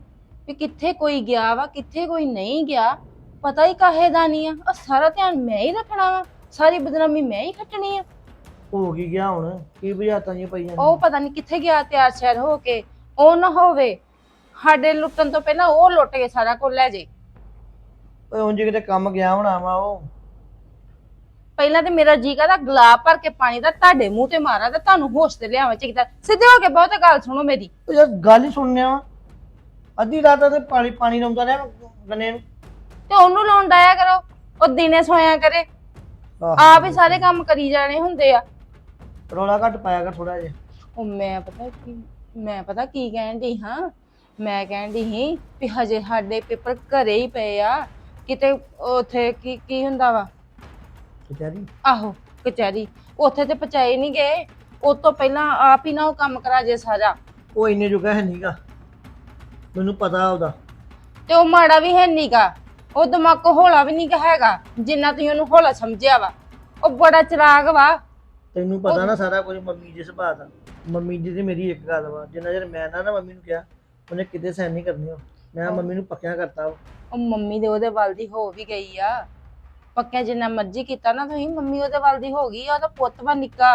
ਵੀ ਕਿੱਥੇ ਕੋਈ ਗਿਆ ਵਾ ਕਿੱਥੇ ਕੋਈ ਨਹੀਂ ਗਿਆ। ਪਤਾ ਹੀ ਕਾਹੇ ਦਾ ਨਹੀਂ ਆ। ਉਹ ਸਾਰਾ ਧਿਆਨ ਮੈਂ ਹੀ ਰੱਖਣਾ ਵਾ। ਸਾਰੀ ਬਦਨਾਮੀ ਮੈਂ ਹੀ ਖੱਟਣੀ ਆ। ਹੋ ਕੀ ਗਿਆ ਹੁਣ? ਕੀ ਬੁਝਾਤਾਂ ਜੀ ਪਈਆਂ ਉਹ ਪਤਾ ਨਹੀਂ ਕਿੱਥੇ ਗਿਆ ਤਿਆਰ ਸ਼ਿਆਰ ਹੋ ਕੇ। ਉਹ ਨਾ ਹੋਵੇ ਸਾਡੇ ਲੁੱਟਣ ਤੋਂ ਪਹਿਲਾਂ ਉਹ ਲੁੱਟ ਕੇ ਸਾਰਾ ਕੁਝ ਲੈ ਜੇ। ਓਏ ਉਂਝ ਕਿਤੇ ਕੰਮ ਗਿਆ ਹੋਣਾ ਵਾ ਉਹ। ਪਹਿਲਾਂ ਤੇ ਮੇਰਾ ਜੀ ਕਰਦਾ ਗੁਲਾਬ ਭਰ ਕੇ ਪਾਣੀ ਦਾ ਤੁਹਾਡੇ ਮੂੰਹ ਤੇ ਮਾਰਾਂ ਤੇ ਤੁਹਾਨੂੰ ਹੋਸ਼ ਤੇ ਲਿਆਵਾਂ ਚਿਕਦਾ ਸਿੱਧੇ ਹੋ ਕੇ ਬਹੁਤ ਗੱਲ ਸੁਣੋ ਮੇਰੀ। ਯਾਰ ਗੱਲ ਹੀ ਸੁਣਨਿਆ ਵਾ ਅੱਧੀ ਰਾਤ ਤੇ ਪਾਣੀ ਪਾਣੀ ਲਾਉਂਦਾ ਰਿਹਾ ਗੰਨੇ ਨੂੰ। ਤੇ ਉਹਨੂੰ ਲਾਉਣ ਡਾਇਆ ਕਰੋ ਉਹ ਦਿਨੇ ਸੋਇਆ ਕਰੇ। ਆਪ ਹੀ ਸਾਰੇ ਕੰਮ ਕਰੀ ਜਾਣੇ ਹੁੰਦੇ ਆ। ਰੌਲਾ ਘੱਟ ਪਾਇਆ ਕਰ ਥੋੜਾ ਜਿਹਾ। ਉਹ ਮੈਂ ਪਤਾ ਕੀ ਮੈਂ ਪਤਾ ਕੀ ਕਹਿਣ ਦੀ ਹਾਂ? ਮੈਂ ਕਹਿਣ ਦੀ ਸੀ ਵੀ ਹਜੇ ਸਾਡੇ ਪੇਪਰ ਘਰੇ ਹੀ ਪਏ ਆ। ਕਿਤੇ ਉਥੇ ਕੀ ਕੀ ਹੁੰਦਾ ਵਾ? ਵਿਚਾਰੀ ਆਹੋ ਕਚਹਿਰੀ। ਉੱਥੇ ਤੇ ਪਹੁੰਚਾਏ ਨਹੀਂ ਗਏ। ਉਸ ਤੋਂ ਪਹਿਲਾਂ ਆਪ ਹੀ ਨਾ ਉਹ ਕੰਮ ਕਰਾ ਜੇ ਸਾਰਾ। ਉਹ ਇੰਨੇ ਜੋਗਾ ਹੈ ਨਹੀਂਗਾ ਮੈਨੂੰ ਪਤਾ ਉਹਦਾ। ਤੇ ਉਹ ਮਾੜਾ ਵੀ ਹੈ ਨੀਗਾ। ਉਹ ਦਿਮਾਗ ਹੌਲਾ ਵੀ ਨਹੀਂ ਹੈਗਾ। ਜਿੰਨਾ ਤੁਸੀਂ ਉਹਨੂੰ ਹੌਲਾ ਸਮਝਿਆ ਵਾ। ਉਹ ਬੜਾ ਚਰਾਗ ਵਾ। ਤੈਨੂੰ ਪਤਾ ਨਾ ਸਾਰਾ ਕੁਝ ਮੰਮੀ ਦੇ ਸੁਭਾਅ ਦਾ। ਮੰਮੀ ਜੀ ਦੀ ਮੇਰੀ ਇੱਕ ਗੱਲ ਵਾ ਜਿੰਨਾ ਚਿਰ ਮੈਂ ਨਾ ਨਾ ਮੰਮੀ ਨੂੰ ਕਿਹਾ ਉਹਨੇ ਕਿਤੇ ਸਹਿਨ ਨਹੀਂ ਕਰਨੀ ਉਹ। ਮੈਂ ਮੰਮੀ ਨੂੰ ਪੱਕਿਆ ਕਰਤਾ ਵਾ। ਉਹ ਮੰਮੀ ਦੇ ਉਹਦੇ ਵੱਲ ਦੀ ਹੋ ਵੀ ਗਈ ਆ। ਪੱਕਿਆ ਜਿੰਨਾ ਮਰਜ਼ੀ ਕੀਤਾ ਨਾ ਤੁਸੀਂ ਮੰਮੀ ਉਹਦੇ ਵੱਲ ਦੀ ਹੋ ਗਈ ਆ ਉਹਦਾ ਪੁੱਤ ਵਾ ਨਿੱਕਾ।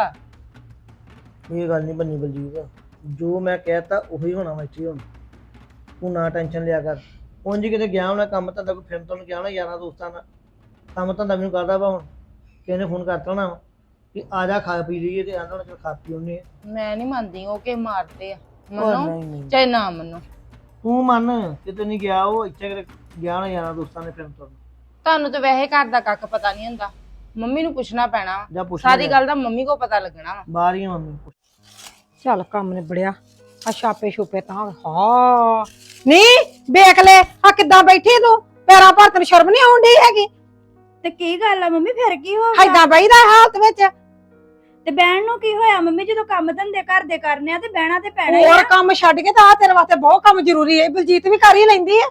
ਇਹ ਗੱਲ ਨਹੀਂ ਬੰਨੀ ਬਲਜੀਤ। ਜੋ ਮੈਂ ਕਹਿਤਾ ਉਹੀ ਹੋਣਾ ਵਾ ਇੱਥੇ ਹੁਣ। ਤੂੰ ਨਾ ਟੈਨਸ਼ਨ ਲਿਆ ਕਰ। ਉਂਝ ਕਿਤੇ ਗਿਆ ਹੋਣਾ ਕੰਮ ਧੰਦਾ ਕੋਈ ਫਿਲਮ ਤੋਂ ਗਿਆ ਹੋਣਾ ਯਾਰਾਂ ਦੋਸਤਾਂ ਨਾਲ। ਕੰਮ ਧੰਦਾ ਮੈਨੂੰ ਕਰਦਾ ਵਾ ਹੁਣ। ਕਿਸੇ ਨੇ ਫੋਨ ਕਰਤਾ ਹੋਣਾ ਵਾ। ਕਿ ਆ ਜਾ ਖਾ ਪੀ ਲਈਏ ਤੇ ਆਂਦਾ ਹੁਣ ਚਲ ਖਾ ਪੀ ਉਹਨੇ ਮੈਂ ਨਹੀਂ ਮੰਨਦੀ ਉਹ ਕਿ ਮਾਰਦੇ ਆ। ਮੰਨੋ ਨਹੀਂ ਨਹੀਂ ਚਾਹੇ ਨਾ ਮੰਨੋ। ਤੂੰ ਮੰਨ ਕਿਤੇ ਨਹੀਂ ਗਿਆ ਉਹ ਇੱਥੇ ਕਿਤੇ ਗਿਆ ਹੋਣਾ ਯਾਰਾਂ ਦੋਸਤਾਂ ਨੇ ਫਿਲਮ ਤੋਂ ਤੁਹਾਨੂੰ ਤਾਂ ਵੈਸੇ ਘਰ ਦਾ ਕੱਖ ਪਤਾ ਨਹੀਂ ਹੁੰਦਾ। ਮੰਮੀ ਨੂੰ ਪੁੱਛਣਾ ਪੈਣਾ ਵਾ। ਜਾਂ ਪੁੱਛ ਸਾਰੀ ਗੱਲ ਦਾ ਮੰਮੀ ਕੋ ਪਤਾ ਲੱਗਣਾ ਵਾ। ਬਾਹਰ ਹੀ ਆ ਮੰਮੀ ਪੁੱਛ। ਚੱਲ ਕੰਮ ਨਿਬੜਿਆ। ਆ ਛਾਪੇ ਛੁਪੇ ਤਾਂ ਹਾਂ। ਨਹੀਂ ਵੇਖ ਲੈ ਆ ਕਿੱਦਾਂ ਬੈਠੀ ਤੂੰ? ਪੈਰਾਂ ਭਰ ਤੈਨੂੰ ਸ਼ਰਮ ਨਹੀਂ ਆਉਂਦੀ ਹੈਗੀ? ਤੇ ਕੀ ਗੱਲ ਆ ਮੰਮੀ ਫਿਰ ਕੀ ਹੋ ਗਿਆ? ਐਦਾਂ ਬਈਦਾ ਹਾਲਤ ਵਿੱਚ। ਤੇ ਬਹਿਣ ਨੂੰ ਕੀ ਹੋਇਆ? ਮੰਮੀ ਜਦੋਂ ਕੰਮ ਧੰਦੇ ਘਰ ਦੇ ਕਰਨੇ ਆ ਤੇ ਬਹਿਣਾ ਤੇ ਪੈਣਾ ਹੀ ਹੋਰ ਕੰਮ ਛੱਡ ਕੇ ਤਾਂ ਆ ਤੇਰੇ ਵਾਸਤੇ ਬਹੁਤ ਕੰਮ ਜ਼ਰੂਰੀ ਹੈ। ਬਲਜੀਤ ਵੀ ਕਰ ਹੀ ਲੈਂਦੀ ਹੈ।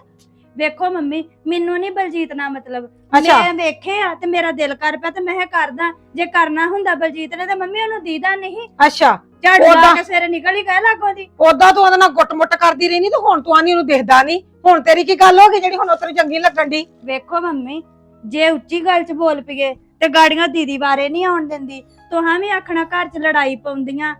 ਵੇਖੋ ਮੰਮੀ ਮੈਨੂੰ ਨਹੀਂ ਬਲਜੀਤ ਨਾਲ ਮਤਲਬ। ਅੱਛਾ। ਮੈਂ ਵੇਖੇ ਆ ਤੇ ਮੇਰਾ ਦਿਲ ਕਰ ਪਿਆ ਤੇ ਮੈਂ ਇਹ ਕਰਦਾ। ਜੇ ਕਰਨਾ ਹੁੰਦਾ ਬਲਜੀਤ ਨੇ ਤੇ ਮੰਮੀ ਉਹਨੂੰ ਦੀਦਾ ਨਹੀਂ। ਅੱਛਾ। ਝਾੜੂ ਲਾ ਉਹਦਾ- ਕੇ ਸਵੇਰੇ ਨਿਕਲ ਹੀ ਗਏ ਲਾਗੋਂ ਦੀ। ਉਦਾਂ ਤੂੰ ਉਹਦੇ ਨਾਲ ਗੁੱਟ-ਮੁੱਟ ਕਰਦੀ ਰਹੀ ਨਹੀਂ ਤੇ ਹੁਣ ਤੂੰ ਆਨੀ ਉਹਨੂੰ ਦਿਖਦਾ ਨਹੀਂ। ਹੁਣ ਤੇਰੀ ਕੀ ਗੱਲ ਹੋ ਗਈ ਜਿਹੜੀ ਹੁਣ ਉਹ ਤੈਨੂੰ ਚੰਗੀ ਲੱਗਣ ਦੀ ਵੇਖੋ ਮੰਮੀ ਜੇ ਉੱਚੀ ਗੱਲ 'ਚ ਬੋਲ ਪਈਏ ਤੇ ਗਾੜੀਆਂ ਦੀਦੀ ਬਾਰੇ ਨਹੀਂ ਆਉਣ ਦਿੰਦੀ। ਤੁਹਾਂ ਵੀ ਆਖਣਾ ਘਰ 'ਚ ਲੜਾਈ ਪਾਉਂਦੀਆਂ।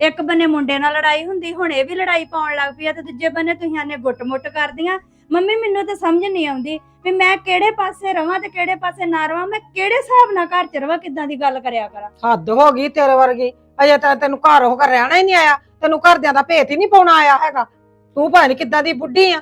ਇੱਕ ਬੰਨੇ ਮੁੰਡੇ ਨਾਲ ਲੜਾਈ ਹੁੰਦੀ ਹੁਣ ਇਹ ਵੀ ਲੜਾਈ ਪਾਉਣ ਲੱਗ ਪਈ ਆ ਤੇ ਦੂਜੇ ਬੰਨੇ ਤੁਸੀਂ ਆਨੇ ਗੁੱਟ-ਮੁੱਟ ਕਰਦੀਆਂ। ਮੰਮੀ ਮੈਨੂੰ ਤਾਂ ਸਮਝ ਨਹੀਂ ਆਉਂਦੀ ਵੀ ਮੈਂ ਕਿਹੜੇ ਪਾਸੇ ਰਵਾਂ ਤੇ ਕਿਹੜੇ ਪਾਸੇ ਨਾ ਰਵਾਂ ਮੈਂ ਕਿਹੜੇ ਹਿਸਾਬ ਨਾਲ ਘਰ 'ਚ ਰਵਾਂ ਕਿੱਦਾਂ ਦੀ ਗੱਲ ਕਰਿਆ ਕਰਾਂ। ਹੱਦ ਹੋ ਗਈ ਤੇਰੇ ਵਰਗੀ। ਅਜੇ ਤਾਂ ਤੈਨੂੰ ਘਰ ਹੋ ਕੇ ਰਹਿਣਾ ਹੀ ਨਹੀਂ ਆਇਆ। ਤੈਨੂੰ ਘਰਦਿਆਂ ਦਾ ਭੇਤ ਹੀ ਨਹੀਂ ਪਾਉਣਾ ਆਇਆ ਹੈਗਾ। ਤੂੰ ਭਾਵੇਂ ਕਿੱਦਾਂ ਦੀ ਬੁੱਢੀ ਆ।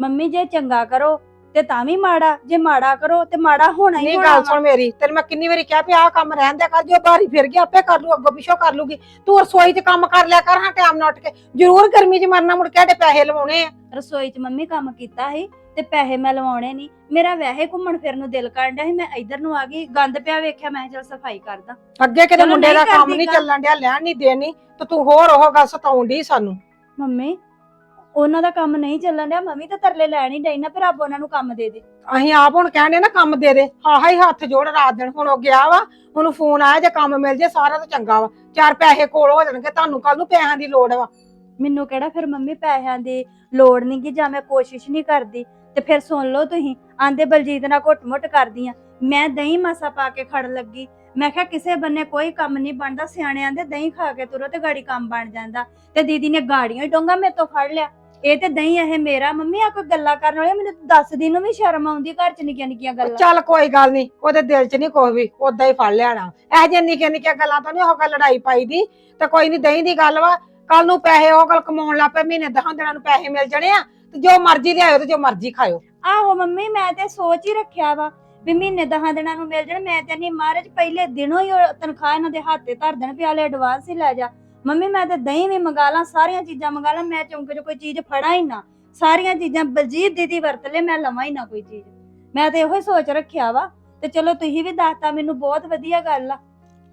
ਮੰਮੀ ਜੇ ਚੰਗਾ ਕਰੋ ਤੇ ਤਾਂ ਵੀ ਮਾੜਾ ਜੇ ਮਾੜਾ ਕਰੋ ਤੇ ਮਾੜਾ ਹੋਣਾ ਹੀ ਨਹੀਂ ਹੋਣਾ ਗੱਲ ਵਾ। ਸੁਣ ਮੇਰੀ ਤੈਨੂੰ ਮੈਂ ਕਿੰਨੀ ਵਾਰੀ ਕਿਹਾ ਵੀ ਆਹ ਕੰਮ ਰਹਿਣ ਦਿਆ ਕਰ ਜੋ ਬਾਹਰੀ ਫਿਰ ਗਿਆ ਆਪੇ ਕਰ ਲੂ ਅੱਗੋਂ ਪਿੱਛੋਂ ਕਰ ਲੂਗੀ। ਤੂੰ ਰਸੋਈ 'ਚ ਕੰਮ ਕਰ ਲਿਆ ਕਰ ਹਾਂ ਟਾਈਮ ਨਾਲ ਉੱਠ ਕੇ। ਜ਼ਰੂਰ ਗਰਮੀ 'ਚ ਮਰਨਾ ਮੁੜ ਕੇ ਸਾਡੇ ਪੈਸੇ ਲਵਾਉਣੇ ਆ। ਰਸੋਈ 'ਚ ਮੰਮੀ ਕੰਮ ਕੀਤਾ ਸੀ ਤੇ ਪੈਸੇ ਮੈਂ ਲਵਾਉਣੇ ਨਹੀਂ। ਮੇਰਾ ਵੈਸੇ ਘੁੰਮਣ ਫਿਰਨ ਨੂੰ ਦਿਲ ਕਰਨ ਡਿਆ ਸੀ ਮੈਂ ਇੱਧਰ ਨੂੰ ਆ ਗਈ ਗੰਦ ਪਿਆ ਵੇਖਿਆ ਮੈਂ ਚੱਲ ਸਫ਼ਾਈ ਕਰਦਾ। ਅੱਗੇ ਕਿਤੇ ਚਲੋ ਮੁੰਡੇ ਨਹੀਂ ਦਾ ਕੰਮ ਕਰਦੀ ਨਹੀਂ ਗੱਲ। ਚੱਲਣ ਡਿਆ ਲੈਣ ਨਹੀਂ ਦੇਣੀ ਤੇ ਤੂੰ ਹੋਰ ਉਹ ਗੱਲ ਸਤਾਉਣ ਡਈ ਸਾਨੂੰ। ਮੰਮੀ ਉਹਨਾਂ ਦਾ ਕੰਮ ਨਹੀਂ ਚੱਲਣ ਡਿਆ ਮੰਮੀ ਤਾਂ ਤਰਲੇ ਲੈਣ ਹੀ ਡਈ ਨਾ ਫਿਰ ਰੱਬ ਉਹਨਾਂ ਨੂੰ ਕੰਮ ਦੇ ਦੇ। ਅਸੀਂ ਆਪ ਹੁਣ ਕਹਿੰਦੇ ਨਾ ਕੰਮ ਦੇ ਦੇ ਆਹਾ ਹੀ ਹੱਥ ਜੋੜ ਰਾਤ ਦਿਨ ਹੁਣ ਉਹ ਗਿਆ ਵਾ ਉਹਨੂੰ ਫੋਨ ਆਇਆ ਜੇ ਕੰਮ ਮਿਲ ਜੇ ਸਾਰਾ ਤਾਂ ਚੰਗਾ ਵਾ। ਚਾਰ ਪੈਸੇ ਕੋਲ ਹੋ ਜਾਣਗੇ ਤੁਹਾਨੂੰ ਕੱਲ ਨੂੰ ਪੈਸਿਆਂ ਦੀ ਲੋੜ ਵਾ। ਮੈਨੂੰ ਕਿਹੜਾ ਫਿਰ ਮੰਮੀ ਪੈਸਿਆਂ ਦੀ ਲੋੜ ਨਹੀਂ ਕਿ ਜਾਂ ਮੈਂ ਕੋਸ਼ਿਸ਼ ਨਹੀਂ ਕਰਦੀ। ਤੇ ਫਿਰ ਸੁਣ ਲਓ ਤੁਸੀਂ ਆਂਦੇ ਬਲਜੀਤ ਨਾਲ ਘੁੱਟ-ਮੁੱਟ ਕਰਦੀ ਆ। ਮੈਂ ਦਹੀਂ ਮਾਸਾ ਪਾ ਕੇ ਖੜ ਲੱਗੀ। ਮੈਂ ਕਿਹਾ ਕਿਸੇ ਬੰਨੇ ਕੋਈ ਕੰਮ ਨਹੀਂ ਬਣਦਾ ਸਿਆਣਿਆਂ ਦੇ ਦਹੀਂ ਖਾ ਕੇ ਤੁਰੋ ਤੇ ਗਾੜੀ ਕੰਮ ਬਣ ਜਾਂਦਾ। ਤੇ ਦੀਦੀ ਨੇ ਗਾੜੀਆਂ ਹੀ ਡੋਂਗਾ ਮੇਰੇ ਤੋਂ ਫੜ ਲਿਆ। ਇਹ ਤੇ ਦਹੀਂ ਇਹ ਮੇਰਾ। ਮੰਮੀ ਆ ਕੋਈ ਗੱਲਾਂ ਕਰਨ ਵਾਲੇ ਮੈਨੂੰ ਦੱਸਦੀ ਨੂੰ ਵੀ ਸ਼ਰਮ ਆਉਂਦੀ ਘਰ ਚ ਨਿੱਕੀਆਂ ਨਿੱਕੀਆਂ ਗੱਲਾਂ। ਚੱਲ ਕੋਈ ਗੱਲ ਨਹੀਂ ਉਹਦੇ ਦਿਲ 'ਚ ਨਹੀਂ ਕੋਈ ਵੀ ਉਦਾਂ ਹੀ ਫੜ ਲੈਣਾ ਇਹ ਜੇ ਨਿੱਕੀਆਂ ਨਿੱਕੀਆਂ ਗੱਲਾਂ ਤੋਂ ਨਹੀਂ ਉਹ ਗੱਲ ਲੜਾਈ ਪਾਈ ਦੀ। ਤੇ ਕੋਈ ਨਹੀਂ ਦਹੀਂ ਦੀ ਗੱਲ ਵਾ। ਕੱਲ ਨੂੰ ਪੈਸੇ ਉਹ ਗੱਲ ਕਮਾਉਣ ਲੱਗ ਪਏ ਮਹੀਨੇ ਦਹਾਂ ਦਿਨਾਂ ਨੂੰ ਪੈਸੇ ਮਿਲ ਜਾਣੇ ਆ। ਤੇ ਜੋ ਮਰਜ਼ੀ ਲਿਆਇਓ ਤੇ ਜੋ ਮਰਜ਼ੀ ਖਾਇਓ। ਆਹੋ ਮੰਮੀ ਮੈਂ ਤੇ ਸੋਚ ਹੀ ਰੱਖਿਆ ਵਾ ਵੀ ਮਹੀਨੇ ਦਹਾਂ ਦਿਨਾਂ ਨੂੰ ਮਿਲ ਜਾਣ। ਮੈਂ ਤੇ ਨਹੀਂ ਮਹਾਰਾਜ ਪਹਿਲੇ ਦਿਨੋਂ ਹੀ ਉਹ ਤਨਖਾਹ ਇਹਨਾਂ ਦੇ ਹੱਥ ਧਰ ਦੇਣ ਪਿਆਲੇ ਐਡਵਾਂਸ ਹੀ ਲੈ ਜਾ। ਮੰਮੀ, ਮੈਂ ਤੇ ਦਹੀਂ ਵੀ ਮੰਗਾ ਲਾਂ, ਸਾਰੀਆਂ ਚੀਜ਼ਾਂ ਮੰਗਾ ਲਾਂ, ਮੈਂ ਚੌਂਕੇ 'ਚ ਕੋਈ ਚੀਜ਼ ਫੜਾ ਹੀ ਨਾ। ਸਾਰੀਆਂ ਚੀਜ਼ਾਂ ਬਲਜੀਤ ਦੀਦੀ ਵਰਤ ਲੈ ਮੈਂ ਲਵਾਂ ਹੀ ਨਾ ਕੋਈ ਚੀਜ਼। ਮੈਂ ਤੇ ਇਹੋ ਹੀ ਸੋਚ ਰੱਖਿਆ ਵਾ ਤੇ ਚਲੋ ਤੁਸੀਂ ਵੀ ਦੱਸਤਾ, ਮੈਨੂੰ ਬਹੁਤ ਵਧੀਆ ਗੱਲ ਆ।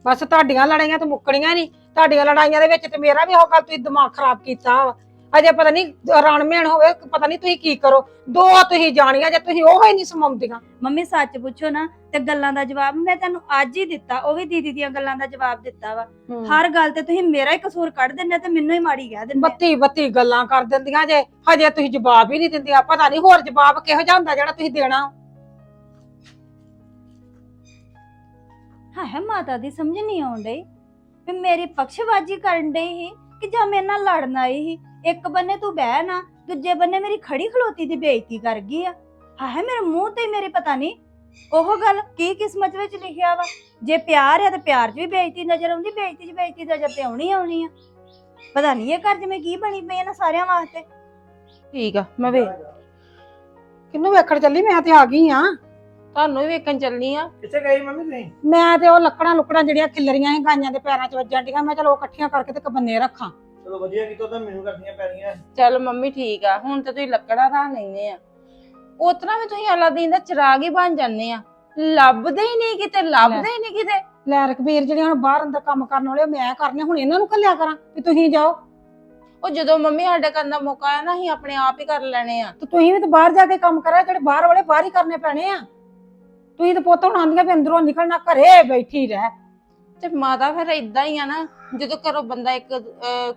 ਬਸ ਤੁਹਾਡੀਆਂ ਲੜਾਈਆਂ ਤਾਂ ਮੁੱਕਣੀਆਂ ਨਹੀਂ ਤੁਹਾਡੀਆਂ ਲੜਾਈਆਂ ਦੇ ਵਿੱਚ ਤੇ ਮੇਰਾ ਵੀ ਉਹ ਗੱਲ ਤੁਸੀਂ ਦਿਮਾਗ ਖਰਾਬ ਕੀਤਾ ਵਾ। ਅਜੇ ਪਤਾ ਨਹੀਂ ਰਣਮੇਣ ਹੋਵੇ ਪਤਾ ਨਹੀਂ ਤੁਸੀਂ ਕੀ ਕਰੋ। ਦੋ ਤੁਸੀਂ ਜਾਣੀਆਂ ਜੇ ਤੁਸੀਂ ਉਹ ਹੀ ਨਹੀਂ ਸਮਾਉਂਦੀਆਂ। ਮੰਮੀ ਸੱਚ ਪੁੱਛੋ ਨਾ ਤੇ ਗੱਲਾਂ ਦਾ ਜਵਾਬ ਮੈਂ ਤੁਹਾਨੂੰ ਅੱਜ ਹੀ ਦਿੱਤਾ ਉਹ ਵੀ ਦੀਦੀ ਦੀਆਂ ਗੱਲਾਂ ਦਾ ਜਵਾਬ ਦਿੱਤਾ ਵਾ। ਹਰ ਗੱਲ ਤੇ ਤੁਸੀਂ ਮੇਰਾ ਹੀ ਕਸੂਰ ਕੱਢ ਦਿੰਦੇ ਤੇ ਮੈਨੂੰ ਹੀ ਮਾੜੀ ਕਹਿ ਦਿੰਦੇ ਬੱਤੀ ਬੱਤੀ ਗੱਲਾਂ ਕਰ ਦਿੰਦੀਆਂ ਜੇ ਹਜੇ ਤੁਸੀਂ ਜਵਾਬ ਹੀ ਨਹੀਂ ਦਿੰਦੀਆਂ ਪਤਾ ਨਹੀਂ ਹੋਰ ਜਵਾਬ ਕਿਹੋ ਜਿਹਾ ਹੁੰਦਾ ਜਿਹੜਾ ਤੁਸੀਂ ਦੇਣਾ। ਹਾਂ ਹੈ ਮਾਤਾ ਦੀ ਸਮਝ ਨਹੀਂ ਡਈ। ਵੀ ਮੇਰੀ ਪੱਖਵਾਜੀ ਕਰਨ ਡਈ ਸੀ ਕਿ ਜਾਂ ਮੇਰੇ ਨਾਲ ਲੜਨ ਆਈ ਸੀ। ਇੱਕ ਬੰਨੇ ਤੂੰ ਬਹਿ ਨਾ ਦੂਜੇ ਬੰਨੇ ਮੇਰੀ ਖੜੀ ਖਲੋਤੀ ਦੀ ਬੇਇੱਜ਼ਤੀ ਕਰ ਗਈ ਆ। ਹਾਂ ਹੈ ਮੇਰੇ ਮੂੰਹ ਤੇ ਮੇਰੇ ਪਤਾ ਨਹੀਂ ਉਹ ਗੱਲ ਕੀ ਕਿਸਮਤ ਵਿੱਚ ਲਿਖਿਆ ਵਾ? ਜੇ ਪਿਆਰ ਆ ਤੇ ਪਿਆਰ 'ਚ ਵੀ ਬੇਇੱਜ਼ਤੀ ਨਜ਼ਰ ਆਉਂਦੀ ਬੇਇੱਜ਼ਤੀ 'ਚ ਬੇਇੱਜ਼ਤੀ ਨਜ਼ਰ ਤੇ ਆਉਣੀ ਆਉਣੀ ਆ। ਪਤਾ ਨਹੀਂ ਇਹ ਘਰ ਜਿਵੇਂ ਕੀ ਬਣੀ ਪਈ ਆ ਨਾ ਸਾਰਿਆਂ ਵਾਸਤੇ। ਠੀਕ ਆ ਮੈਂ ਵੇ ਕਿੰਨੂੰ ਵੇਖਣ ਚੱਲੀ? ਮੈਂ ਤੇ ਆ ਗਈ ਆ। ਤੁਹਾਨੂੰ ਵੀ ਵੇਖਣ ਚੱਲਨੀ ਆ। ਕਿੱਥੇ ਗਈ ਮੰਮੀ ਤੁਸੀਂ? ਮੈਂ ਤੇ ਉਹ ਲੱਕੜਾਂ ਲੁਕੜਾਂ ਜਿਹੜੀਆਂ ਖਿਲਰੀਆਂ ਸੀ ਗਾਈਆਂ ਦੇ ਪੈਰਾਂ 'ਚ ਵੱਜਣ ਡੀਆਂ ਮੈਂ ਚਲੋ ਉਹ ਇਕੱਠੀਆਂ ਕਰਕੇ ਤੇ ਕਬੰਨੇ ਰੱਖਾਂ। ਚਲੋ ਵਧੀਆ ਕੀਤਾ ਤਾਂ ਮੈਨੂੰ ਕਰਦੀਆਂ ਪੈਣੀਆਂ। ਚੱਲ ਮੰਮੀ ਠੀਕ ਆ ਹੁਣ ਤੇ ਤੁਸੀਂ ਲੱਕੜਾਂ ਰੱਖ ਲੈਨੇ ਆ। ਉਤਨਾ ਵੀ ਤੁਸੀਂ ਅਲਾਦੀਨ ਦਾ ਚਿਰਾਗ ਹੀ ਬਣ ਜਾਂਦੇ ਆ। ਲੱਭਦੇ ਹੀ ਨਹੀਂ ਕਿਤੇ ਲੱਭਦੇ ਹੀ ਨਹੀਂ ਕਿਤੇ। ਲੈ ਰਕਬੀਰ ਜਿਹੜੇ ਹੁਣ ਬਾਹਰ ਅੰਦਰ ਕੰਮ ਕਰਨ ਵਾਲੇ ਉਹ ਮੈਂ ਕਰਨੇ ਹੁਣ ਇਹਨਾਂ ਨੂੰ ਕੱਲਿਆ ਕਰਾਂ ਵੀ ਤੁਸੀਂ ਜਾਓ। ਉਹ ਜਦੋਂ ਮੰਮੀ ਸਾਡੇ ਕਰਨ ਦਾ ਮੌਕਾ ਆਇਆ ਨਾ ਅਸੀਂ ਆਪਣੇ ਆਪ ਹੀ ਕਰ ਲੈਣੇ ਆ। ਤੇ ਤੁਸੀਂ ਵੀ ਤਾਂ ਬਾਹਰ ਜਾ ਕੇ ਕੰਮ ਕਰਿਆ ਜਿਹੜੇ ਬਾਹਰ ਵਾਲੇ ਬਾਹਰ ਹੀ ਕਰਨੇ ਪੈਣੇ ਆ। ਤੁਸੀਂ ਤਾਂ ਪੁੱਤ ਹੁਣ ਆਂਦੀਆਂ ਵੀ ਅੰਦਰੋਂ ਨਿਕਲਣਾ ਘਰੇ ਬੈਠੀ ਰਹਿ। ਤੇ ਮਾਤਾ ਫਿਰ ਇਦਾਂ ਹੀ ਆ ਨਾ ਜਦੋਂ ਘਰੋਂ ਬੰਦਾ ਇੱਕ ਅਹ,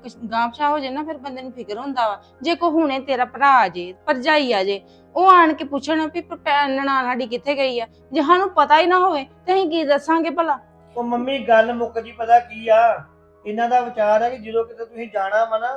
ਹੋ ਜਾਏ ਨਾ ਫਿਰ ਬੰਦੇ ਨੂੰ ਫਿਕਰ ਹੁੰਦਾ ਵਾ ਜੇ ਕੋ ਹੁਣੇ ਤੇਰਾ ਭਰਾ ਆ ਜੇ ਭਰਜਾਈ ਆ ਜੇ ਉਹ ਆਣ ਕੇ ਪੁੱਛਣ ਵੀ ਭੈਣ ਨਨਾਣ ਸਾਡੀ ਕਿੱਥੇ ਗਈ ਆ? ਜੇ ਸਾਨੂੰ ਪਤਾ ਹੀ ਨਾ ਹੋਵੇ ਤੇ ਅਸੀਂ ਕੀ ਦੱਸਾਂਗੇ ਭਲਾ? ਉਹ ਮੰਮੀ ਗੱਲ ਮੁੱਕ ਜੀ ਪਤਾ ਕੀ ਆ? ਇਹਨਾਂ ਦਾ ਵਿਚਾਰ ਹੈ ਕਿ ਜਦੋਂ ਕਿਤੇ ਤੁਸੀਂ ਜਾਣਾ ਵਾ ਨਾ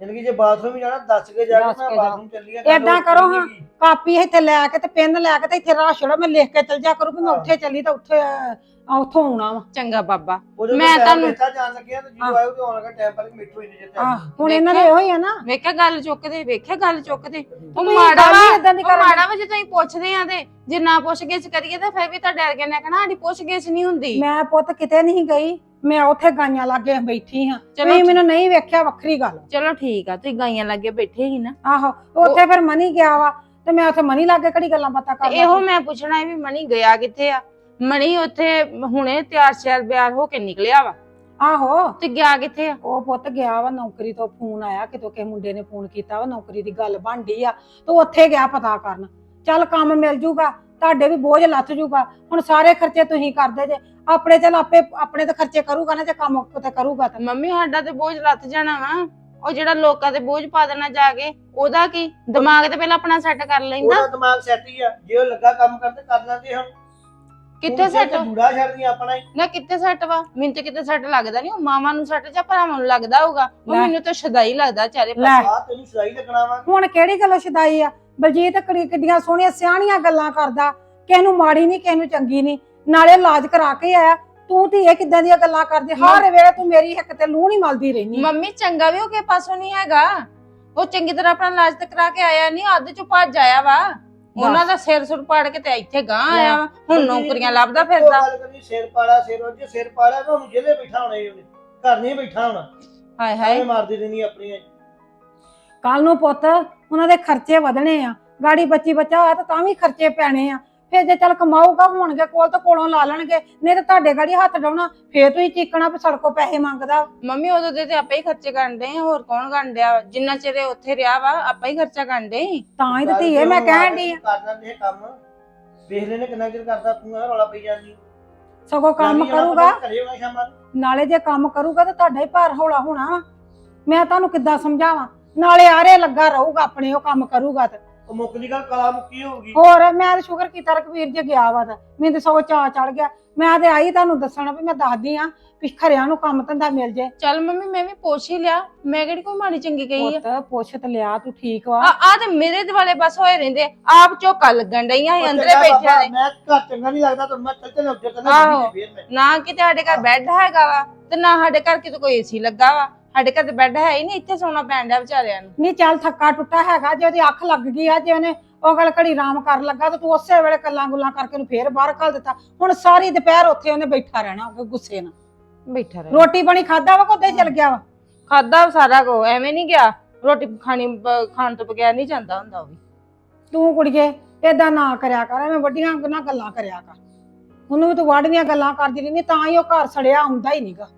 ਜ਼ਿੰਦਗੀ 'ਚ ਬਾਥਰੂਮ ਹੀ ਜਾਣਾ ਦੱਸ ਕੇ ਜਾ ਦੱਸ ਕੇ ਮੈਂ ਜਾਓ। ਬਾਥਰੂਮ ਚੱਲੀ ਆ ਏਦਾਂ ਕਰੋ ਹਾਂ। ਕਾਪੀ ਇੱਥੇ ਲੈ ਕੇ ਤੇ ਪੈਨ ਲੈ ਕੇ ਤੇ ਇੱਥੇ ਰਾਹ ਛੜੋ ਮੈਂ ਲਿਖ ਕੇ ਚਲ ਜਾ ਕਰੂ ਵੀ ਮੈਂ ਉੱਥੇ ਚੱਲੀ ਤਾਂ ਉੱਥੇ ਅਹ, ਉੱਥੋਂ ਆਉਣਾ ਵਾ। ਚੰਗਾ ਬਾਬਾ ਮੈਂ ਤੁਹਾਨੂੰ ਇੱਥਾ ਜਾਣ ਲੱਗਿਆ ਤੇ ਜਦੋਂ ਆਇਓ ਤੇ ਆਉਣ ਲੱਗਾ ਟਾਈਮ ਪਰ ਮਿੱਠੂ ਇੰਨੇ ਜਿੱਤੇ ਆਹ ਹੁਣ ਇਹਨਾਂ ਦੇ ਇਹੋ ਹੀ ਆ ਨਾ। ਵੇਖਿਆ ਗੱਲ ਚੁੱਕਦੇ ਵੇਖਿਆ ਗੱਲ ਚੁੱਕਦੇ। ਉਹ ਤੁਸੀਂ ਮਾੜਾ ਗੱਲ ਹੀ ਵਾ ਏਦਾਂ ਦੀ ਉਹ ਕਰਨ। ਮਾੜਾ ਵਾ ਜੇ ਤੁਸੀਂ ਪੁੱਛਦੇ ਆ ਤੇ ਜੇ ਨਾ ਪੁੱਛ ਗਿੱਛ ਕਰੀਏ ਤਾਂ ਫਿਰ ਵੀ ਤਾਂ ਡਰ ਕੇ ਨਾ ਕਹਣਾ ਸਾਡੀ ਪੁੱਛ ਗਿੱਛ ਨਹੀਂ ਹੁੰਦੀ। ਮੈਂ ਪੁੱਤ ਕਿਤੇ ਨਹੀਂ ਗਈ। ਮੈਂ ਉੱਥੇ ਗਾਈਆਂ ਲਾਗੇ ਬੈਠੀ ਹਾਂ। ਚਲੋ ਤੁਸੀਂ ਮੈਨੂੰ ਨਹੀਂ ਵੇਖਿਆ ਵੱਖਰੀ ਗੱਲ। ਚਲੋ ਠੀਕ ਆ ਤੁਸੀਂ ਗਾਈਆਂ ਲੱਗੇ ਬੈਠੇ ਹੀ ਨਾ। ਆਹੋ ਉੱਥੇ ਫਿਰ ਮਨੀ ਗਿਆ ਵਾ ਤੇ ਮੈਂ ਉੱਥੇ ਮਨੀ ਲਾਗੇ ਕਿਹੜੀ ਗੱਲਾਂ ਬਾਤਾਂ ਤੇ ਇਹੋ ਮੈਂ ਪੁੱਛਣਾ ਹੈ ਵੀ ਮਣੀ ਗਿਆ ਕਿੱਥੇ ਆ? ਮਣੀ ਉੱਥੇ ਹੁਣੇ ਤਿਆਰ ਸ਼ਿਆਰ ਬਿਆਰ ਹੋ ਕੇ ਨਿਕਲਿਆ ਵਾ। ਆਹੋ। ਤੇ ਗਿਆ ਕਿੱਥੇ ਆ? ਉਹ ਪੁੱਤ ਗਿਆ ਵਾ ਨੌਕਰੀ ਤੋਂ ਫੋਨ ਆਇਆ ਕਿਤੋਂ ਕਿਸੇ ਮੁੰਡੇ ਨੇ ਫੋਨ ਕੀਤਾ ਵਾ ਨੌਕਰੀ ਦੀ ਗੱਲ ਬਣਦੀ ਆ ਤੇ ਉੱਥੇ ਗਿਆ ਪਤਾ ਕਰਨ। ਚੱਲ ਕੰਮ ਮਿਲ ਜੂਗਾ ਤੁਹਾਡੇ ਵੀ ਬੋਝ ਲੱਥ ਜੂਗਾ। ਹੁਣ ਸਾਰੇ ਖਰਚੇ ਤੁਸੀਂ ਕਰਦੇ ਜੇ। ਆਪਣੇ ਚੱਲ ਆਪੇ ਆਪਣੇ ਤੇ ਖਰਚੇ ਕਰੂਗਾ ਨਾ ਜੇ ਕੰਮ ਕਿਤੇ ਕਰੂਗਾ ਤਾਂ। ਮੰਮੀ ਸਾਡਾ ਤੇ ਬੋਝ ਲੱਥ ਜਾਣਾ ਵਾ। ਉਹ ਜਿਹੜਾ ਲੋਕਾਂ ਤੇ ਬੋਝ ਪਾ ਦੇਣਾ ਜਾ ਕੇ ਉਹਦਾ ਕੀ? ਦਿਮਾਗ ਤੇ ਪਹਿਲਾਂ ਆਪਣਾ ਸੈੱਟ ਕਰ ਲੈਂਦਾ। ਉਹਦਾ ਦਿਮਾਗ ਸੈੱਟ ਹੀ ਆ। ਜੇ ਉਹ ਲੱਗਾ ਕੰਮ ਕਰਦੇ ਕਰ ਲੈਂਦੇ ਹੁਣ। ਕਿੱਥੇ ਸੈੱਟ ਜੂੜਾ ਛੱਡਦੀ ਆਪਣਾ ਹੀ। ਨਾ ਕਿੱਥੇ ਸੈੱਟ ਵਾ? ਮੈਨੂੰ ਤੇ ਕਿਤੇ ਸੈੱਟ ਲੱਗਦਾ ਨਹੀਂ ਉਹ ਮਾਵਾਂ ਨੂੰ ਸੈੱਟ ਜਾਂ ਭਰਾਵਾਂ ਨੂੰ ਲੱਗਦਾ ਹੋਊਗਾ। ਉਹ ਲੈ। ਮੈਨੂੰ ਤਾਂ ਸ਼ਦਾਈ ਲੱਗਦਾ ਚਾਰੇ ਲੈ। ਆ ਤੈਨੂੰ ਸਲਾਈ ਲੱਗਣਾ ਵਾ। ਹੁਣ ਕਿਹੜੀ ਗੱਲੋਂ ਛਦਾਈ ਆ? ਬਲਜੀਤ ਕੜੀ ਕਿੱਡੀਆਂ ਸੋਹਣੀਆਂ ਸਿਆਣੀਆਂ ਗੱਲਾਂ ਕਰਦਾ। ਕਿਸੇ ਨੂੰ ਮਾੜੀ ਨਹੀਂ ਕਿਸੇ ਨੂੰ ਚੰਗੀ ਨਹੀਂ ਨਾਲੇ ਇਲਾਜ ਕਰਾ ਕੇ ਆਇਆ। ਤੂੰ ਤੇ ਇਹ ਕਿੱਦਾਂ ਦੀਆਂ ਗੱਲਾਂ ਕਰਦੀ? ਹਰ ਵੇਲੇ ਤੂੰ ਮੇਰੀ ਹਿੱਕ ਤੇ ਲੂਹ ਨਹੀਂ ਮਲਦੀ ਰਹਿਨੀ ਮੰਮੀ ਚੰਗਾ ਵੀ ਉਹ ਕੇ ਪਾਸੋਂ ਨਹੀਂ ਹੈਗਾ। ਉਹ ਚੰਗੀ ਤਰ੍ਹਾਂ ਆਪਣਾ ਇਲਾਜ ਤੇ ਕਰਾ ਕੇ ਆਇਆ ਨਹੀਂ ਅੱਧ ਚੋਂ ਭੱਜ ਆਇਆ ਵਾ। ਉਹਨਾਂ ਦਾ ਸਿਰ ਸੁਰ ਪਾੜ ਕੇ ਤੇ ਇੱਥੇ ਗਾਂ ਆਇਆ ਵਾ। ਹੁਣ ਨੌਕਰੀਆਂ ਲੱਭਦਾ ਫਿਰਦਾ। ਗੱਲ ਕਰਨੀ ਸਿਰ ਪਾੜਾ ਸਿਰ ਉਹ ਜੇ ਸਿਰ ਪਾੜਾ ਤਾਂ ਉਹਨੂੰ ਜਿਹਦੇ ਬੈਠਾ ਹੋਣਾ ਹੀ ਉਹਨੇ। ਘਰ ਨਹੀਂ ਬੈਠਾ ਹੋਣਾ ਹਾਏ। ਐਵੇਂ ਹਾਏ ਮਾਰਦੀ ਰਹਿੰਦੀ ਆਪਣੀਆਂ। ਕੱਲ ਨੂੰ ਪੁੱਤ ਉਹਨਾਂ ਦੇ ਖਰਚੇ ਵਧਣੇ ਆ ਗਾੜੀ ਬੱਚੀ ਬੱਚਾ ਹੋਇਆ ਤਾਂ ਤਾਂ ਵੀ ਖਰਚੇ ਪੈਣੇ ਆ। ਫਿਰ ਜੇ ਚੱਲ ਕਮਾਊਗਾ ਹੋਣਗੇ ਕੋਲ ਤਾਂ ਕੋਲੋਂ ਲਾ ਲੈਣਗੇ ਨਹੀਂ ਤਾਂ ਤੁਹਾਡੇ ਗਾੜੀ ਹੱਥ ਡਾਉਣਾ ਫੇਰ ਤੁਸੀਂ ਚੀਕਣਾ ਵੀ ਸੜਕੋਂ ਪੈਸੇ ਮੰਗਦਾ। ਮੰਮੀ ਉਦੋਂ ਦੇ ਤੇ ਆਪੇ ਹੀ ਖਰਚੇ ਕਰਨ ਡਏ ਆ ਹੋਰ ਕੌਣ ਕਰਨ ਡਿਆ? ਜਿੰਨਾ ਚਿਰ ਇਹ ਉੱਥੇ ਰਿਹਾ ਵਾ ਆਪਾਂ ਹੀ ਖਰਚਾ ਕਰਨ ਸੀ। ਤਾਂ ਹੀ ਤਾਂ ਧੀਏ ਮੈਂ ਕਹਿਣ ਦੀ ਕਰ ਲੈਂਦੇ ਇਹ ਕੰਮ ਵੇਖ ਲੈਨੇ ਕਿੰਨਾ ਚਿਰ ਕਰਦਾ ਤੂੰ ਆ ਰੌਲਾ ਪਈ ਜਾਂਦੀ। ਸਗੋਂ ਕੰਮ ਕਰੂਗਾ। ਨਾਲੇ ਜੇ ਕੰਮ ਕਰੂਗਾ ਤਾਂ ਤੁਹਾਡਾ ਹੀ ਭਾਰ ਹੌਲਾ ਹੋਣਾ ਵਾ। ਮੈਂ ਤੁਹਾਨੂੰ ਕਿੱਦਾਂ ਸਮਝਾਵਾਂ? ਨਾਲੇ ਆਰੇ ਲੱਗਾ ਰਹੂਗਾ ਆਪਣੇ ਉਹ ਕੰਮ ਕਰੂਗਾ ਤੇ। ਉਹ ਮੁੱਕਦੀ ਗੱਲ ਕਲਾ ਮੁੱਕੀ ਹੋਊਗੀ। ਹੋਰ ਮੈਂ ਤਾਂ ਸ਼ੁਕਰ ਕੀਤਾ ਰਕਵੀਰ ਜੇ ਗਿਆ ਵਾ ਤਾਂ। ਮੈਨੂੰ ਤਾਂ ਸਗੋਂ ਚਾਅ ਚੜ ਗਿਆ। ਮੈਂ ਤੇ ਆਈ ਤੁਹਾਨੂੰ ਦੱਸਣਾ ਵੀ ਮੈਂ ਦੱਸਦੀ ਆ ਵੀ ਖਰਿਆਂ ਨੂੰ ਕੰਮ ਧੰਦਾ ਮਿਲ ਜੇ। ਚੱਲ ਮੰਮੀ ਮੈਂ ਵੀ ਪੁੱਛ ਹੀ ਲਿਆ। ਮੈਂ ਕਿਹੜੀ ਕੋਈ ਮਾੜੀ ਚੰਗੀ ਕਹੀ ਆ? ਪੁੱਤ ਪੁੱਛ ਤੇ ਲਿਆ ਤੂੰ ਠੀਕ ਵਾ। ਆ ਆ ਤੇ ਮੇਰੇ ਦਿਵਾਲੇ ਬਸ ਹੋਏ ਰਹਿੰਦੇ। ਆਪ ਝੋਕਾ ਲੱਗਣ ਡਈਆਂ ਸੀ ਅੰਦਰੇ ਚੰਗਾ ਬੈਠਿਆ ਬਾਬਾ, ਦੇ ਮੈਂ ਘਰ ਚੰਗਾ ਨਹੀਂ ਲੱਗਦਾ ਤੁਹਾਨੂੰ ਮੈਂ ਚੱਲ ਚੱਲ ਆਹੋ। 'ਚ ਫੇਰ ਮੈਂ। ਨਾ ਕਿਤੇ ਸਾਡੇ ਘਰ ਬੈੱਡ ਹੈਗਾ ਵਾ ਤੇ ਨਾ ਸਾਡੇ ਘਰ ਕਿਤੇ ਕੋਈ ਏਸੀ ਲੱਗਾ ਵਾ। ਸਾਡੇ ਘਰ ਤੇ ਬੈੱਡ ਹੈ ਹੀ ਨਹੀਂ ਇੱਥੇ ਸੌਣਾ ਪੈਣ ਡਿਆ ਵਿਚਾਰਿਆਂ ਨੂੰ। ਨਹੀਂ ਚੱਲ ਥੱਕਾ ਟੁੱਟਾ ਹੈਗਾ ਜੇ ਉਹਦੀ ਅੱਖ ਲੱਗ ਗਈ ਆ ਜੇ ਉਹਨੇ ਉਹ ਗੱਲ ਘੜੀ ਆਰਾਮ ਕਰਨ ਲੱਗਾ ਤਾਂ ਤੂੰ ਉਸੇ ਵੇਲੇ ਕੱਲਾਂ ਗੁੱਲਾਂ ਕਰਕੇ ਉਹਨੂੰ ਫੇਰ ਬਾਹਰ ਘੱਲ ਦਿੱਤਾ। ਹੁਣ ਸਾਰੀ ਦੁਪਹਿਰ ਉੱਥੇ ਉਹਨੇ ਬੈਠਾ ਰਹਿਣਾ ਉਹ ਗੁੱਸੇ ਨਾਲ। ਬੈਠਾ ਰਹੇ ਰੋਟੀ ਪਾਣੀ ਖਾਦਾ ਵਾ ਕੋਦੇ ਚਲ ਗਿਆ ਵਾ? ਖਾਦਾ ਸਾਰਾ ਕੋ ਐਵੇਂ ਨਹੀਂ ਗਿਆ। ਰੋਟੀ ਖਾਣੀ ਬ- ਖਾਣ ਤੋਂ ਬਗੈਰ ਨਹੀਂ ਜਾਂਦਾ ਹੁੰਦਾ ਉਹ ਵੀ। ਤੂੰ ਕੁੜੀਏ ਏਦਾਂ ਨਾ ਕਰਿਆ ਕਰ ਐਵੇਂ ਵੱਡੀਆਂ ਨਾ ਗੱਲਾਂ ਕਰਿਆ ਕਰ। ਉਹਨੂੰ ਵੀ ਤੂੰ ਵਾੜੀਆਂ ਗੱਲਾਂ ਕਰਦੀ ਰਹਿੰਦੀ ਤਾਂ ਹੀ ਉਹ ਘਰ ਸੜਿਆ ਹੁੰਦਾ ਹੀ ਨਹੀਂਗਾ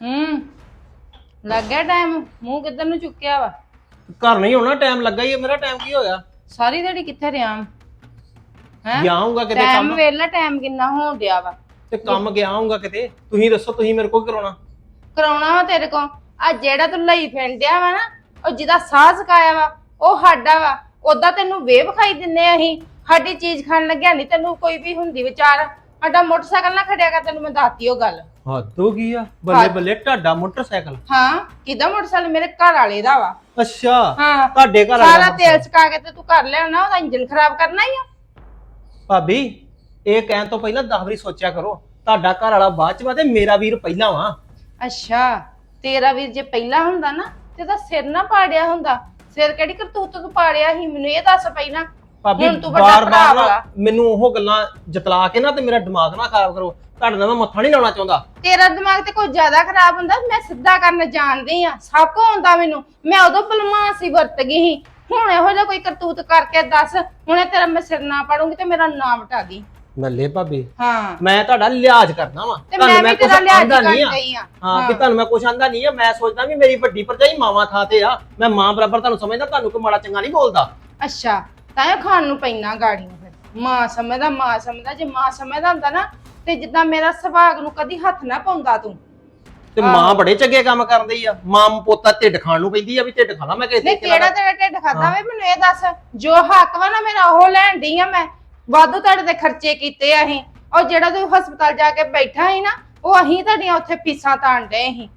ਹੂੰ ਲੱਗ ਗਿਆ ਟਾਈਮ ਮੂੰਹ ਕਿੱਧਰ ਨੂੰ ਚੁੱਕਿਆ ਵਾ? ਘਰ ਨਹੀਂ ਹੋਣਾ ਟਾਈਮ ਲੱਗਾ ਹੀ ਹੈ ਮੇਰਾ ਟਾਈਮ ਕੀ ਹੋਇਆ ਸਾਰੀ ਦਿਹਾੜੀ ਕਿੱਥੇ ਰਿਆਂ ਹੈ? ਗਿਆਉਂਗਾ ਕਿਤੇ ਟਾਈਮ ਕੰਮ? ਵੇਲਾ ਟਾਈਮ ਕਿੰਨਾ ਹੋਣ ਡਿਆ ਵਾ। ਤੇ ਕੰਮ ਗਿਆਉਂਗਾ ਕਿਤੇ? ਤੁਸੀਂ ਦੱਸੋ ਤੁਸੀਂ ਮੇਰੇ ਕੋਲ ਕਰਾਉਣਾ? ਕਰਾਉਣਾ ਵਾ ਤੇਰੇ ਕੋ ਆ ਜਿਹੜਾ ਤੂੰ ਲਈ ਫਿੰਡਿਆ ਵਾ ਨਾ ਉਹ ਜਿਹਦਾ ਸਾਹ ਸਕਾਇਆ ਵਾ ਉਹ ਸਾਡਾ ਵਾ। ਉਦਾਂ ਤੈਨੂੰ ਵੇ ਵਿਖਾਈ ਦਿੰਨੇ ਆ ਅਸੀਂ। ਸਾਡੀ ਚੀਜ਼ ਖਾਣ ਲੱਗਿਆ ਨਹੀਂ ਤੈਨੂੰ ਕੋਈ ਵੀ ਹੁੰਦੀ ਵਿਚਾਰ। ਸਾਡਾ ਮੋਟਰਸਾਈਕਲ ਨਾ ਖੜਿਆ ਕਰ ਤੈਨੂੰ ਮੈਂ ਦੱਸਤੀ ਉਹ ਗੱਲ। ਹੱਦ ਹੋ ਗਈ ਆ? ਬੱਲੇ ਬੱਲੇ ਤੁਹਾਡਾ ਮੋਟਰਸਾਈਕਲ। ਹਾਂ ਕਿਹਦਾ ਮੋਟਰਸਾਈਕਲ? ਮੇਰੇ ਘਰ ਵਾਲੇ ਦਾ ਵਾ। ਅੱਛਾ ਹਾਂ। ਤੁਹਾਡੇ ਘਰ ਸਾਰਾ ਵਾਲਾ ਤੇਲ ਚਕਾ ਕੇ ਤੇ ਤੂੰ ਕਰ ਲਿਆਉਣਾ ਉਹਦਾ ਇੰਜਨ ਖਰਾਬ ਕਰਨਾ ਹੀ ਆ। ਭਾਬੀ ਇਹ ਕਹਿਣ ਤੋਂ ਪਹਿਲਾਂ 10 ਵਾਰੀ ਸੋਚਿਆ ਕਰੋ ਤੁਹਾਡਾ ਘਰ ਵਾਲਾ ਬਾਅਦ ਚ ਵਾ ਤੇ ਮੇਰਾ ਵੀਰ ਪਹਿਲਾਂ ਵਾ। ਅੱਛਾ ਤੇਰਾ ਵੀਰ ਜੇ ਪਹਿਲਾਂ ਹੁੰਦਾ ਨਾ ਤੇ ਤਾਂ ਸਿਰ ਨਾ ਪਾੜਿਆ ਹੁੰਦਾ। ਸਿਰ ਕਿਹੜੀ ਕਰਤੂਤ ਤੂੰ ਪਾੜਿਆ ਸੀ? ਮੈਨੂੰ ਇਹ ਦੱਸ ਪਹਿਲਾਂ। ਭਾਬੀ ਹੁਣ ਤੂੰ ਵੱਡਾ। ਮੈਨੂੰ ਉਹ ਗੱਲਾਂ ਜਤਲਾ ਕੇ ਨਾ ਤੇ ਮੇਰਾ ਦਿਮਾਗ ਨਾ ਖਰਾਬ ਕਰੋ। ਤੁਹਾਡੇ ਨਾਲ ਮੈਂ ਮੱਥਾ ਨਹੀਂ ਲਾਉਣਾ ਚਾਹੁੰਦਾ। ਤੇਰਾ ਦਿਮਾਗ ਤੇ ਕੋਈ ਜ਼ਿਆਦਾ ਖਰਾਬ ਹੁੰਦਾ ਮੈਂ ਸਿੱਧਾ ਕਰਨ ਜਾਣਦੀ ਆ। ਸਭ ਕੋ ਆਉਂਦਾ ਮੈਨੂੰ। ਮੈਂ ਉਦੋਂ ਬਲਮਾਸੀ ਵਰਤ ਗਈ ਸੀ। ਹੁਣ ਇਹੋ ਜਿਹਾ ਕੋਈ ਕਰਤੂਤ ਕਰਕੇ ਦੱਸ ਹੁਣੇ ਤੇਰਾ ਮੈਂ ਸਿਰ ਨਾ ਪਾੜੂੰਗੀ ਤੇ ਮੇਰਾ ਨਾਮ ਵਟਾ ਦੀ। ਮੱਲੇ ਭਾਬੀ ਹਾਂ। ਮੈਂ ਤੁਹਾਡਾ ਲਿਹਾਜ਼ ਕਰਦਾ ਵਾਂ। ਤੇ ਮੈਂ ਵੀ ਕੁਛ ਤੇਰਾ ਲਿਹਾਜ਼ ਆਂਦਾ ਨਹੀਂ ਆ। ਗਈ ਆ। ਹਾਂ ਕਿ ਤੁਹਾਨੂੰ ਮੈਂ ਕੁਛ ਆਂਦਾ ਨਹੀਂ ਆ। ਮੈਂ ਸੋਚਦਾ ਵੀ ਮੇਰੀ ਵੱਡੀ ਭਰਜਾਈ ਮਾਵਾਂ ਥਾਂ ਤੇ ਆ। ਮੈਂ ਮਾਂ ਬਰਾਬਰ ਤੁਹਾਨੂੰ ਸਮਝਦਾ ਤੁਹਾਨੂੰ ਕੋਈ ਮਾੜਾ ਚੰਗਾ ਨਹੀਂ ਬੋਲਦਾ। ਅੱਛਾ। ਤਾਂ ਇਹ ਖਾਣ ਨੂੰ ਪੈਣਾ ਗਾੜੀਆਂ ਫਿਰ। ਮਾਂ ਸਮਝਦਾ ਮਾਂ ਸਮਝਦਾ। ਜੇ ਮਾਂ ਸਮਝਦਾ ਹੁੰਦਾ ਨਾ ਤੇ ਜਿੱਦਾਂ ਮੇਰਾ ਸੁਭਾਗ ਨੂੰ ਕਦੀ ਹੱਥ ਨਾ ਪਾਉਂਦਾ ਤੂੰ। ਤੇ ਮਾਂ ਬੜੇ ਚੰਗੇ ਕੰਮ ਕਰਦੀ ਆ। ਮਾਂ ਪੋਤਾ ਢਿੱਡ ਖਾਣ ਨੂੰ ਪੈਂਦੀ ਆ ਵੀ ਢਿੱਡ ਖਾਣਾ ਮੈਂ ਕਿਸੇ ਨਹੀਂ ਕਿਹੜਾ ਤੇਰਾ ਢਿੱਡ ਖਾਦਾ ਵੇ? ਮੈਨੂੰ ਇਹ ਦੱਸ ਜੋ ਹੱਕ ਵਾ ਨਾ ਮੇਰਾ ਉਹ ਲੈਣ ਡਈ ਆ ਮੈਂ। ਵਾਧੂ ਤੁਹਾਡੇ ਤੇ ਖਰਚੇ ਕੀਤੇ ਆ ਅਸੀਂ। ਉਹ ਜਿਹੜਾ ਤੂੰ ਹਸਪਤਾਲ ਜਾ ਕੇ ਬੈਠਾ ਸੀ ਨਾ ਉਹ ਅਸੀਂ ਤੁਹਾਡੀਆਂ ਉੱਥੇ ਫੀਸਾਂ ਤਾਣ ਡਏ ਸੀ।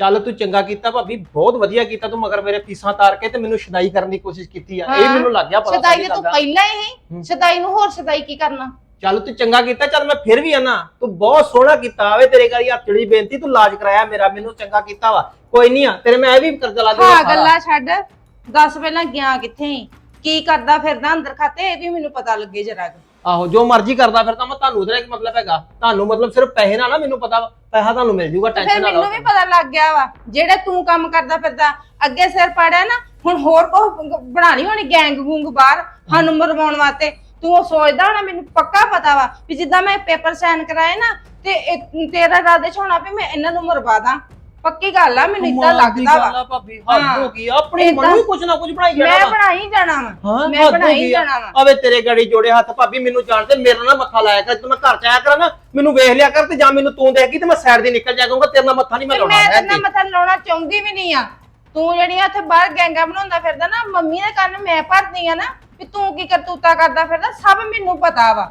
ਚੱਲ ਤੂੰ ਚੰਗਾ ਕੀਤਾ ਭਾਬੀ ਬਹੁਤ ਵਧੀਆ ਕੀਤਾ ਤੂੰ ਮਗਰ ਮੇਰੇ ਫੀਸਾਂ ਤਾਰ ਕੇ ਤੇ ਮੈਨੂੰ ਸ਼ਦਾਈ ਕਰਨ ਦੀ ਕੋਸ਼ਿਸ਼ ਕੀਤੀ ਆ ਇਹ ਹਾਂ। ਮੈਨੂੰ ਲੱਗ ਗਿਆ ਪਤਾ ਸਦਾਈ ਸਾਰੀ ਤੇ ਗੱਲ ਤੂੰ ਦਾ। ਪਹਿਲਾਂ ਹੀ ਸਦਾਈ ਨੂੰ ਹੋਰ ਸਦਾਈ ਕੀ ਕਰਨਾ ਚੱਲ ਤੂੰ ਚੰਗਾ ਕੀਤਾ ਚੱਲ ਮੈਂ ਫਿਰ ਵੀ ਆਣਾ ਤੂੰ ਬਹੁਤ ਸੋਹਣਾ ਕੀਤਾ ਆਵੇ ਤੇਰੇ ਘਰੀ ਹੱਥ ਜੜੀ ਬੇਨਤੀ ਤੂੰ ਇਲਾਜ ਕਰਾਇਆ ਮੇਰਾ ਮੈਨੂੰ ਚੰਗਾ ਕੀਤਾ ਵਾ ਕੋਈ ਨਹੀਂ ਆ ਤੇਰੇ ਮੈਂ ਇਹ ਵੀ ਕਰਜ਼ਾ ਲਾ ਦੂੰਗਾ ਹਾਂ ਸਾਰਾ। ਗੱਲਾਂ ਛੱਡ ਦੱਸ ਪਹਿਲਾਂ ਗਿਆ ਕਿੱਥੇ ਸੀ? ਕੀ ਕਰਦਾ ਫਿਰਦਾ ਅੰਦਰ ਖਾਤੇ ਇਹ ਵੀ ਮੈਨੂੰ ਪਤਾ ਲੱਗੇ ਜਰਾ ਕੁ। ਆਹੋ ਜੋ ਮਰਜ਼ੀ ਕਰਦਾ ਫਿਰ ਤਾਂ ਮੈਂ ਤੁਹਾਨੂੰ ਉਹਦਾ ਕੀ ਮਤਲਬ ਹੈਗਾ। ਤੁਹਾਨੂੰ ਮਤਲਬ ਸਿਰਫ ਪੈਸੇ ਨਾਲ ਨਾ ਮੈਨੂੰ ਪਤਾ ਵਾ ਪੈਸਾ ਤੁਹਾਨੂੰ ਮਿਲ ਜੂਗਾ ਫਿਰ ਟੈਨਸ਼ਨ ਨਾ ਮੈਨੂੰ ਵੀ ਲਓ ਪਤਾ ਲੱਗ ਗਿਆ ਵਾ ਜਿਹੜੇ ਤੂੰ ਕੰਮ ਕਰਦਾ ਫਿਰਦਾ ਅੱਗੇ ਸਿਰ ਪਾੜਿਆ ਨਾ ਹੁਣ ਹੋਰ ਕੋ ਬਣਾ ਲਈ ਹੋਣੀ ਗੈਂਗ ਗੂੰਗ ਬਾਹਰ ਸਾਨੂੰ ਮਰਵਾਉਣ ਵਾਸਤੇ। ਤੂੰ ਉਹ ਸੋਚਦਾ ਹੋਣਾ ਮੈਨੂੰ ਪੱਕਾ ਪਤਾ ਵਾ ਵੀ ਜਿੱਦਾਂ ਮੈਂ ਪੇਪਰ ਸਾਈਨ ਕਰਾਏ ਨਾ ਤੇ ਇਹ- ਤੇਰਾ ਇਰਾਦੇ ਚ ਹੋਣਾ ਵੀ ਮੈਂ ਇਹਨਾਂ ਨੂੰ ਮਰਵਾ ਦਾਂ। ਪੱਕੀ ਗੱਲ ਆ ਮੈਨੂੰ ਇਦਾਂ ਕਮਾਲ ਦੀ ਲੱਗਦਾ ਗੱਲ ਵਾ ਭਾਬੀ ਹੱਦ ਹਾਂ। ਹੋ ਗਈ ਆਪਣੀ ਏਦਾਂ- ਮਨੋਂ ਕੁਛ ਨਾ ਕੁਛ ਬਣਾਈ ਜਾਣਾ ਮੈਂ ਵਾ। ਬਣਾਈ ਜਾਣਾ ਵਾ। ਹਾਂ ਮੈਂ ਹੱਦ ਹੋ ਬਣਾਈ ਗਈ ਆ। ਜਾਣਾ ਵਾ। ਆਵੇ ਤੇਰੇ ਗਾੜੀ ਜੋੜੇ ਹੱਥ ਭਾਬੀ ਮੈਨੂੰ ਜਾਣਦੇ ਮੇਰਾ ਨਾ ਮੱਥਾ ਲਾਇਆ ਕਰ ਤੂੰ ਮੈਂ ਘਰ ਚ ਆਇਆ ਕਰਾਂ ਨਾ ਮੈਨੂੰ ਵੇਖ ਲਿਆ ਕਰ ਤੇ ਜਾਂ ਮੈਨੂੰ ਤੂੰ ਦੇਖੀ ਤੇ ਮੈਂ ਸਾਈਡ ਦੀ ਨਿਕਲ ਜਾ ਕਰੂੰਗਾ ਤੇਰੇ ਨਾਲ ਮੱਥਾ ਨਹੀਂ ਮੈਂ ਤੇ ਲਾਉਣਾ ਮੈਂ ਤੇਨਾਂ ਮੱਥਾ ਲਾਉਣਾ ਚਾਹੁੰਦੀ ਵੀ ਨਹੀਂ ਆ। ਤੂੰ ਜਿਹੜੀਆਂ ਇੱਥੇ ਬਾਹਰ ਗੈਂਗਾ ਬਣਾਉਂਦਾ ਫਿਰਦਾ ਨਾ ਮੰਮੀ ਦੇ ਕੰਨ ਮੈਂ ਭਰਦੀ ਆ ਨਾ ਵੀ ਤੂੰ ਕੀ ਕਰਤੂਤਾ ਕਰਦਾ ਫਿਰਦਾ ਸਭ ਮੈਨੂੰ ਪਤਾ ਵਾ।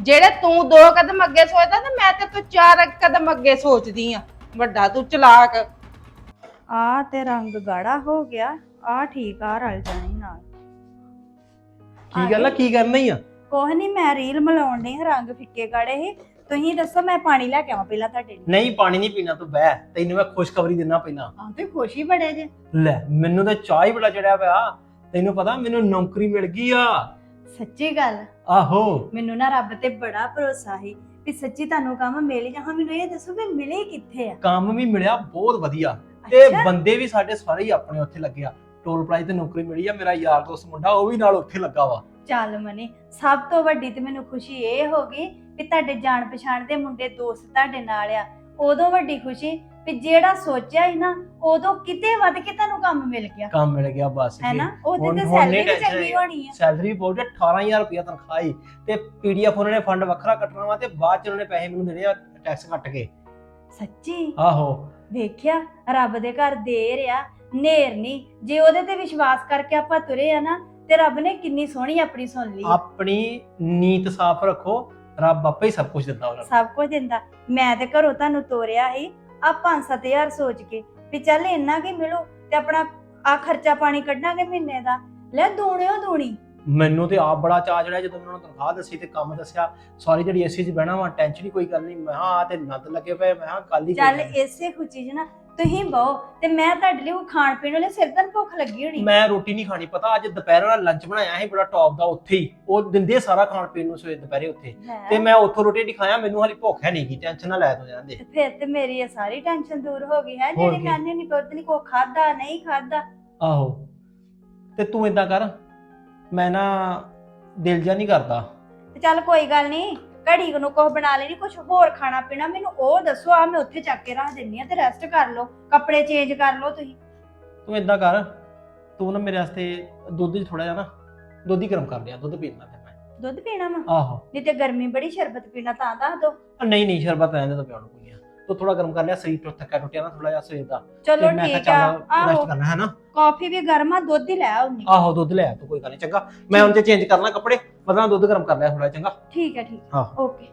ਜਿਹੜੇ ਤੂੰ ਦੋ ਕਦਮ ਅੱਗੇ ਸੋਚਦਾ ਤੇ ਮੈਂ ਤੇ ਤੂੰ ਚਾਰ ਕਦਮ ਅੱਗੇ ਸੋਚਦੀ ਆ। ਵੱਡਾ ਤੂੰ ਚਲਾਕ। ਆ ਤੇ ਰੰਗ ਗਾੜਾ ਹੋ ਗਿਆ ਆ ਠੀਕ ਆ ਰਲ ਜਾਣੀ ਨਾਲ। ਕੀ ਗੱਲ ਆ ਕੀ ਕਰਨਾ ਹੀ ਆ? ਕੋਹ ਨਹੀਂ ਮੈਂ ਰੀਲ ਮਲਾਉਣ ਨਹੀਂ ਰੰਗ ਫਿੱਕੇ ਗਾੜੇ ਸੀ। ਤੁਸੀਂ ਦੱਸੋ ਮੈਂ ਪਾਣੀ ਲੈ ਕੇ ਆਵਾਂ ਪਹਿਲਾਂ ਤੁਹਾਡੇ ਲਈ। ਨਹੀਂ ਪਾਣੀ ਨਹੀਂ ਪੀਣਾ ਤੂੰ ਬਹਿ। ਤੈਨੂੰ ਮੈਂ ਖੁਸ਼ਖਬਰੀ ਦਿੰਨਾ ਪੈਣਾ ਆ ਤੇ ਖੁਸ਼ੀ ਬੜੇ ਜੇ। ਲੈ ਮੈਨੂੰ ਤਾਂ ਚਾਹ ਹੀ ਬੜਾ ਚੜਿਆ ਪਿਆ। ਤੈਨੂੰ ਪਤਾ ਮੈਨੂੰ ਨੌਕਰੀ ਮਿਲ ਗਈ ਆ। ਸੱਚੀ ਗੱਲ? ਆਹੋ। ਮੈਨੂੰ ਨਾ ਰੱਬ ਤੇ ਬੜਾ ਭਰੋਸਾ ਸੀ। ਵੀ ਸੱਚੀ ਤੁਹਾਨੂੰ ਕੰਮ ਮਿਲ ਹੀ ਜਾਣਾ ਮੈਨੂੰ ਇਹ ਦੱਸੋ ਵੀ ਮਿਲੇ ਕਿੱਥੇ ਆ? ਕੰਮ ਵੀ ਮਿਲਿਆ ਬਹੁਤ ਵਧੀਆ। ਤੇ ਅੱਛਾ। ਬੰਦੇ ਵੀ ਸਾਡੇ ਸਾਰੇ ਹੀ ਆਪਣੇ ਉੱਥੇ ਲੱਗੇ ਆ। ਟੋਲ ਪਲਾਜ਼ੇ ਤੇ ਨੌਕਰੀ ਮਿਲੀ ਆ ਮੇਰਾ ਯਾਰ ਦੋਸਤ ਮੁੰਡਾ ਉਹ ਵੀ ਨਾਲ ਉੱਥੇ ਲੱਗਾ ਵਾ। ਚੱਲ ਮਨੀ ਸਭ ਤੋਂ ਵੱਡੀ ਤੇ ਮੈਨੂੰ ਖੁਸ਼ੀ ਇਹ ਹੋ ਗਈ ਵੀ ਤੁਹਾਡੇ ਜਾਣ ਪਛਾਣ ਦੇ ਮੁੰਡੇ ਦੋਸਤ ਤੁਹਾਡੇ ਨਾਲ ਆ। ਉਦੋਂ ਵੱਡੀ ਖੁਸ਼ੀ ਵੀ ਜਿਹੜਾ ਸੋਚਿਆ ਸੀ ਨਾ ਉਦੋਂ ਕਿਤੇ ਵੱਧ ਕੇ ਤੁਹਾਨੂੰ ਕੰਮ ਮਿਲ ਗਿਆ। ਕੰਮ ਮਿਲ ਗਿਆ ਬਸ ਹੈ ਨਾ ਉਹਦੀ ਤੇ ਹੁਣ ਸੈਲਰੀ ਨਹੀਂ ਵੀ tension ਚੰਗੀ। ਹੋਣੀ ਆ। ਸੈਲਰੀ ਹੈ 18000 ਰੁਪਇਆ ਤਨਖਾਹ ਹੀ ਤੇ ਪੀਡੀਐਫ ਉਹਨਾਂ ਨੇ ਫੰਡ ਵੱਖਰਾ ਕੱਟਣਾ ਵਾ ਤੇ ਬਾਅਦ ਚ ਉਹਨਾਂ ਨੇ ਪੈਸੇ ਮੈਨੂੰ ਦੇਣੇ ਆ ਟੈਕਸ ਕੱਟ ਕੇ। ਸੱਚੀ? ਆਹੋ। ਵੇਖਿਆ ਰੱਬ ਦੇ ਘਰ ਦੇਰ ਆ ਨੇਰ ਨਹੀਂ। ਜੇ ਉਹਦੇ ਤੇ ਵਿਸ਼ਵਾਸ ਕਰਕੇ ਆਪਾਂ ਤੁਰੇ ਆ ਨਾ ਤੇ ਰੱਬ ਨੇ ਕਿੰਨੀ ਸੋਹਣੀ ਆਪਣੀ ਸੁਣ ਲਈ। ਆਪਣੀ ਨੀਤ ਸਾਫ਼ ਰੱਖੋ ਰੱਬ ਆਪੇ ਹੀ ਸਭ ਕੁਝ ਦਿੰਦਾ ਉਹਨਾਂ ਨੂੰ। ਸਭ ਕੁਝ ਦਿੰਦਾ। ਮੈਂ ਤੇ ਘਰੋਂ ਤੁਹਾਨੂੰ ਤੋਰਿਆ ਸੀ ਆ 5-7000 ਸੋਚ ਕੇ ਵੀ ਚੱਲ ਇੰਨਾ ਕੀ ਮਿਲੂ ਤੇ ਆਪਣਾ ਆ ਖਰਚਾ ਪਾਣੀ ਕੱਢਾਂਗੇ ਮਹੀਨੇ ਦਾ। ਲੈ ਦੂਣਿਓ ਦੂਣੀ। ਮੈਨੂੰ ਤੇ ਆਪ ਬੜਾ ਚਾਅ ਚੜਿਆ ਜਦੋਂ ਉਹਨਾਂ ਨੂੰ ਤਨਖਾਹ ਦੱਸੀ ਤੇ ਕੰਮ ਦੱਸਿਆ ਸਾਰੀ ਜਿਹੜੀ ਏਸੀ 'ਚ ਬਹਿਣਾ ਵਾ ਟੈਨਸ਼ਨ ਹੀ ਕੋਈ ਗੱਲ ਨਹੀਂ। ਮੈਂ ਹਾਂ ਤੇ ਨੱਦ ਲੱਗੇ ਪਏ ਮੈਂ ਹਾਂ ਕੱਲ ਹੀ ਚੱਲ। ਇਸੇ ਖੁਸ਼ੀ 'ਚ ਨਾ ਤੁਸੀਂ ਬਹੁ ਤੇ ਮੈਂ ਤੁਹਾਡੇ ਲਈ ਉਹ ਖਾਣ ਪੀਣ ਵਾਲੇ ਸਿਰ ਤਾਂ ਭੁੱਖ ਲੱਗੀ ਹੋਣੀ। ਮੈਂ ਰੋਟੀ ਨਹੀਂ ਖਾਣੀ ਪਤਾ ਅੱਜ ਦੁਪਹਿਰ ਵਾਲਾ ਲੰਚ ਬਣਾਇਆ ਸੀ ਬੜਾ ਟੌਪ ਦਾ ਉੱਥੇ ਹੀ। ਉਹ ਦਿੰਦੇ ਸਾਰਾ ਖਾਣ ਪੀਣ ਨੂੰ ਸਵੇਰ ਦੁਪਹਿਰੇ ਉੱਥੇ। ਤੇ ਮੈਂ ਉੱਥੋਂ ਰੋਟੀ ਨਹੀਂ ਖਾਇਆ ਮੈਨੂੰ ਹਾਲੀ ਭੁੱਖ ਹੈ ਨਹੀਂ ਗੀ ਟੈਨਸ਼ਨ ਨਾ ਲੈ ਤੋ ਜਾਂਦੇ ਤੇ ਫਿਰ ਤੇ ਮੇਰੀ ਇਹ ਸਾਰੀ ਟੈਨਸ਼ਨ ਦੂਰ ਹੋ ਗਈ ਹੈ ਹੋਰ ਜਿਹੜੀ ਕੀ? ਮੈਂ ਨਹੀਂ ਪਤਾ ਨਹੀਂ ਕੋ ਖਾਦਾ ਨਹੀਂ ਖਾਦਾ ਆਹੋ। ਤੇ ਤੂੰ ਇਦਾਂ ਕਰ ਮੈਂ ਨਾ ਦਿਲ ਜਾ ਨਹੀਂ ਕਰਦਾ। ਤੇ ਚੱਲ ਕੋਈ ਗੱਲ ਨਹੀਂ ਘੜੀ ਕੁ ਨੂੰ ਕੁਝ ਬਣਾ ਲੈਣੀ ਕੁਝ ਹੋਰ ਖਾਣਾ ਪੀਣਾ ਮੈਨੂੰ ਉਹ ਦੱਸੋ ਆ ਮੈਂ ਉੱਥੇ ਚੱਕ ਕੇ ਰੱਖ ਦਿੰਨੀ ਆ ਤੇ ਰੈਸਟ ਕਰ ਲਓ ਕੱਪੜੇ ਚੇਂਜ ਕਰ ਲਓ ਤੁਸੀਂ। ਤੂੰ ਇਦਾਂ ਕਰ ਤੂੰ ਨਾ ਮੇਰੇ ਵਾਸਤੇ ਦੁੱਧ 'ਚ ਥੋੜਾ ਜਿਹਾ ਨਾ ਦੁੱਧ ਹੀ ਗਰਮ ਕਰ ਲਿਆ ਦੁੱਧ ਪੀਣਾ ਫਿਰ ਮੈਂ। ਦੁੱਧ ਪੀਣਾ ਵਾ? ਆਹੋ। ਨਹੀਂ ਤੇ ਗਰਮੀ ਬੜੀ ਸ਼ਰਬਤ ਪੀਣਾ ਤਾਂ ਦੱਸ ਦੋ। ਨਹੀਂ ਨਹੀਂ ਸ਼ਰਬਤ ਦੇ ਤਾਂ ਪਿਆਉਣ ਕੋਈ। ਨਹੀਂ ਤੂੰ ਥੋੜਾ ਗਰਮ ਕਰ ਲਿਆ ਸਰੀਰ ਤੋਂ ਥੱਕਿਆ ਟੁੱਟਿਆ ਨਾ ਥੋੜਾ ਜਿਹਾ ਸਵੇਰ ਦਾ ਚਲੋ ਤੇ ਮੈਂ ਕਿਹਾ ਠੀਕ ਆ ਚੱਲ ਰੈਸਟ ਆਹੋ ਕਰਨਾ ਹੈ ਨਾ ਕਾਫੀ ਵੀ ਗਰਮ ਆ ਦੁੱਧ ਹੀ ਲੈ ਆਉਣੀ ਆਹੋ ਦੁੱਧ ਲੈ ਆ ਤੂੰ ਕੋਈ ਗੱਲ ਨਹੀਂ ਚੰਗਾ ਮੈਂ ਹੁਣ ਤੇ ਚੇਂਜ ਕਰਨਾ ਕੱਪੜੇ ਬਦਲਾਂ ਦੁੱਧ ਗਰਮ ਕਰ ਲਿਆ ਥੋੜਾ ਚੰਗਾ ਠੀਕ ਹੈ ਠੀਕ ਹਾਂ। ਓਕੇ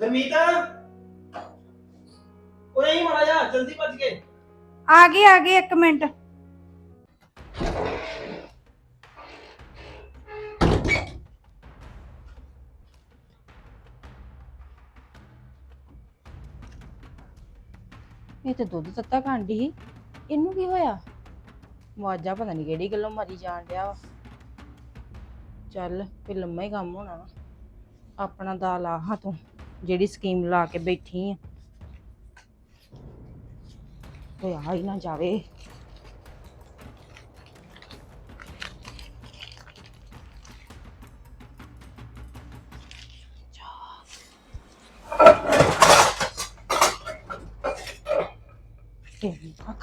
ਗਰਮੀਤ ਉਹ ਨਹੀਂ ਮਾੜਾ ਜਾ ਜਲਦੀ ਭੱਜ ਕੇ ਆ ਗਈ ਆ ਗਈ ਇੱਕ ਮਿੰਟ ਇਹ ਤੇ ਦੁੱਧ ਤੱਤਾ ਕਾਂਡੀ ਸੀ। ਇਹਨੂੰ ਕੀ ਹੋਇਆ? ਵਾਜਾ ਪਤਾ ਨਹੀਂ ਕਿਹੜੀ ਗੱਲੋਂ ਮਰੀ ਜਾਣ ਡਿਆ ਵਾ। ਚੱਲ ਫੇ ਲੰਮਾ ਹੀ ਕੰਮ ਹੋਣਾ ਵਾ। ਆਪਣਾ ਦਾ ਲਾ ਹਾਂ ਤੂੰ ਜਿਹੜੀ ਸਕੀਮ ਲਾ ਕੇ ਬੈਠੀ ਆ। ਕੋਈ ਆ ਹੀ ਨਾ ਜਾਵੇ।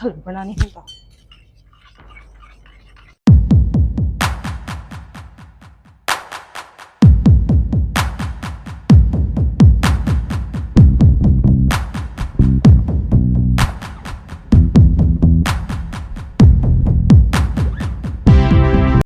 ਅੱਖ ਲੱਭਣਾ ਨਹੀਂ ਹੁੰਦਾ।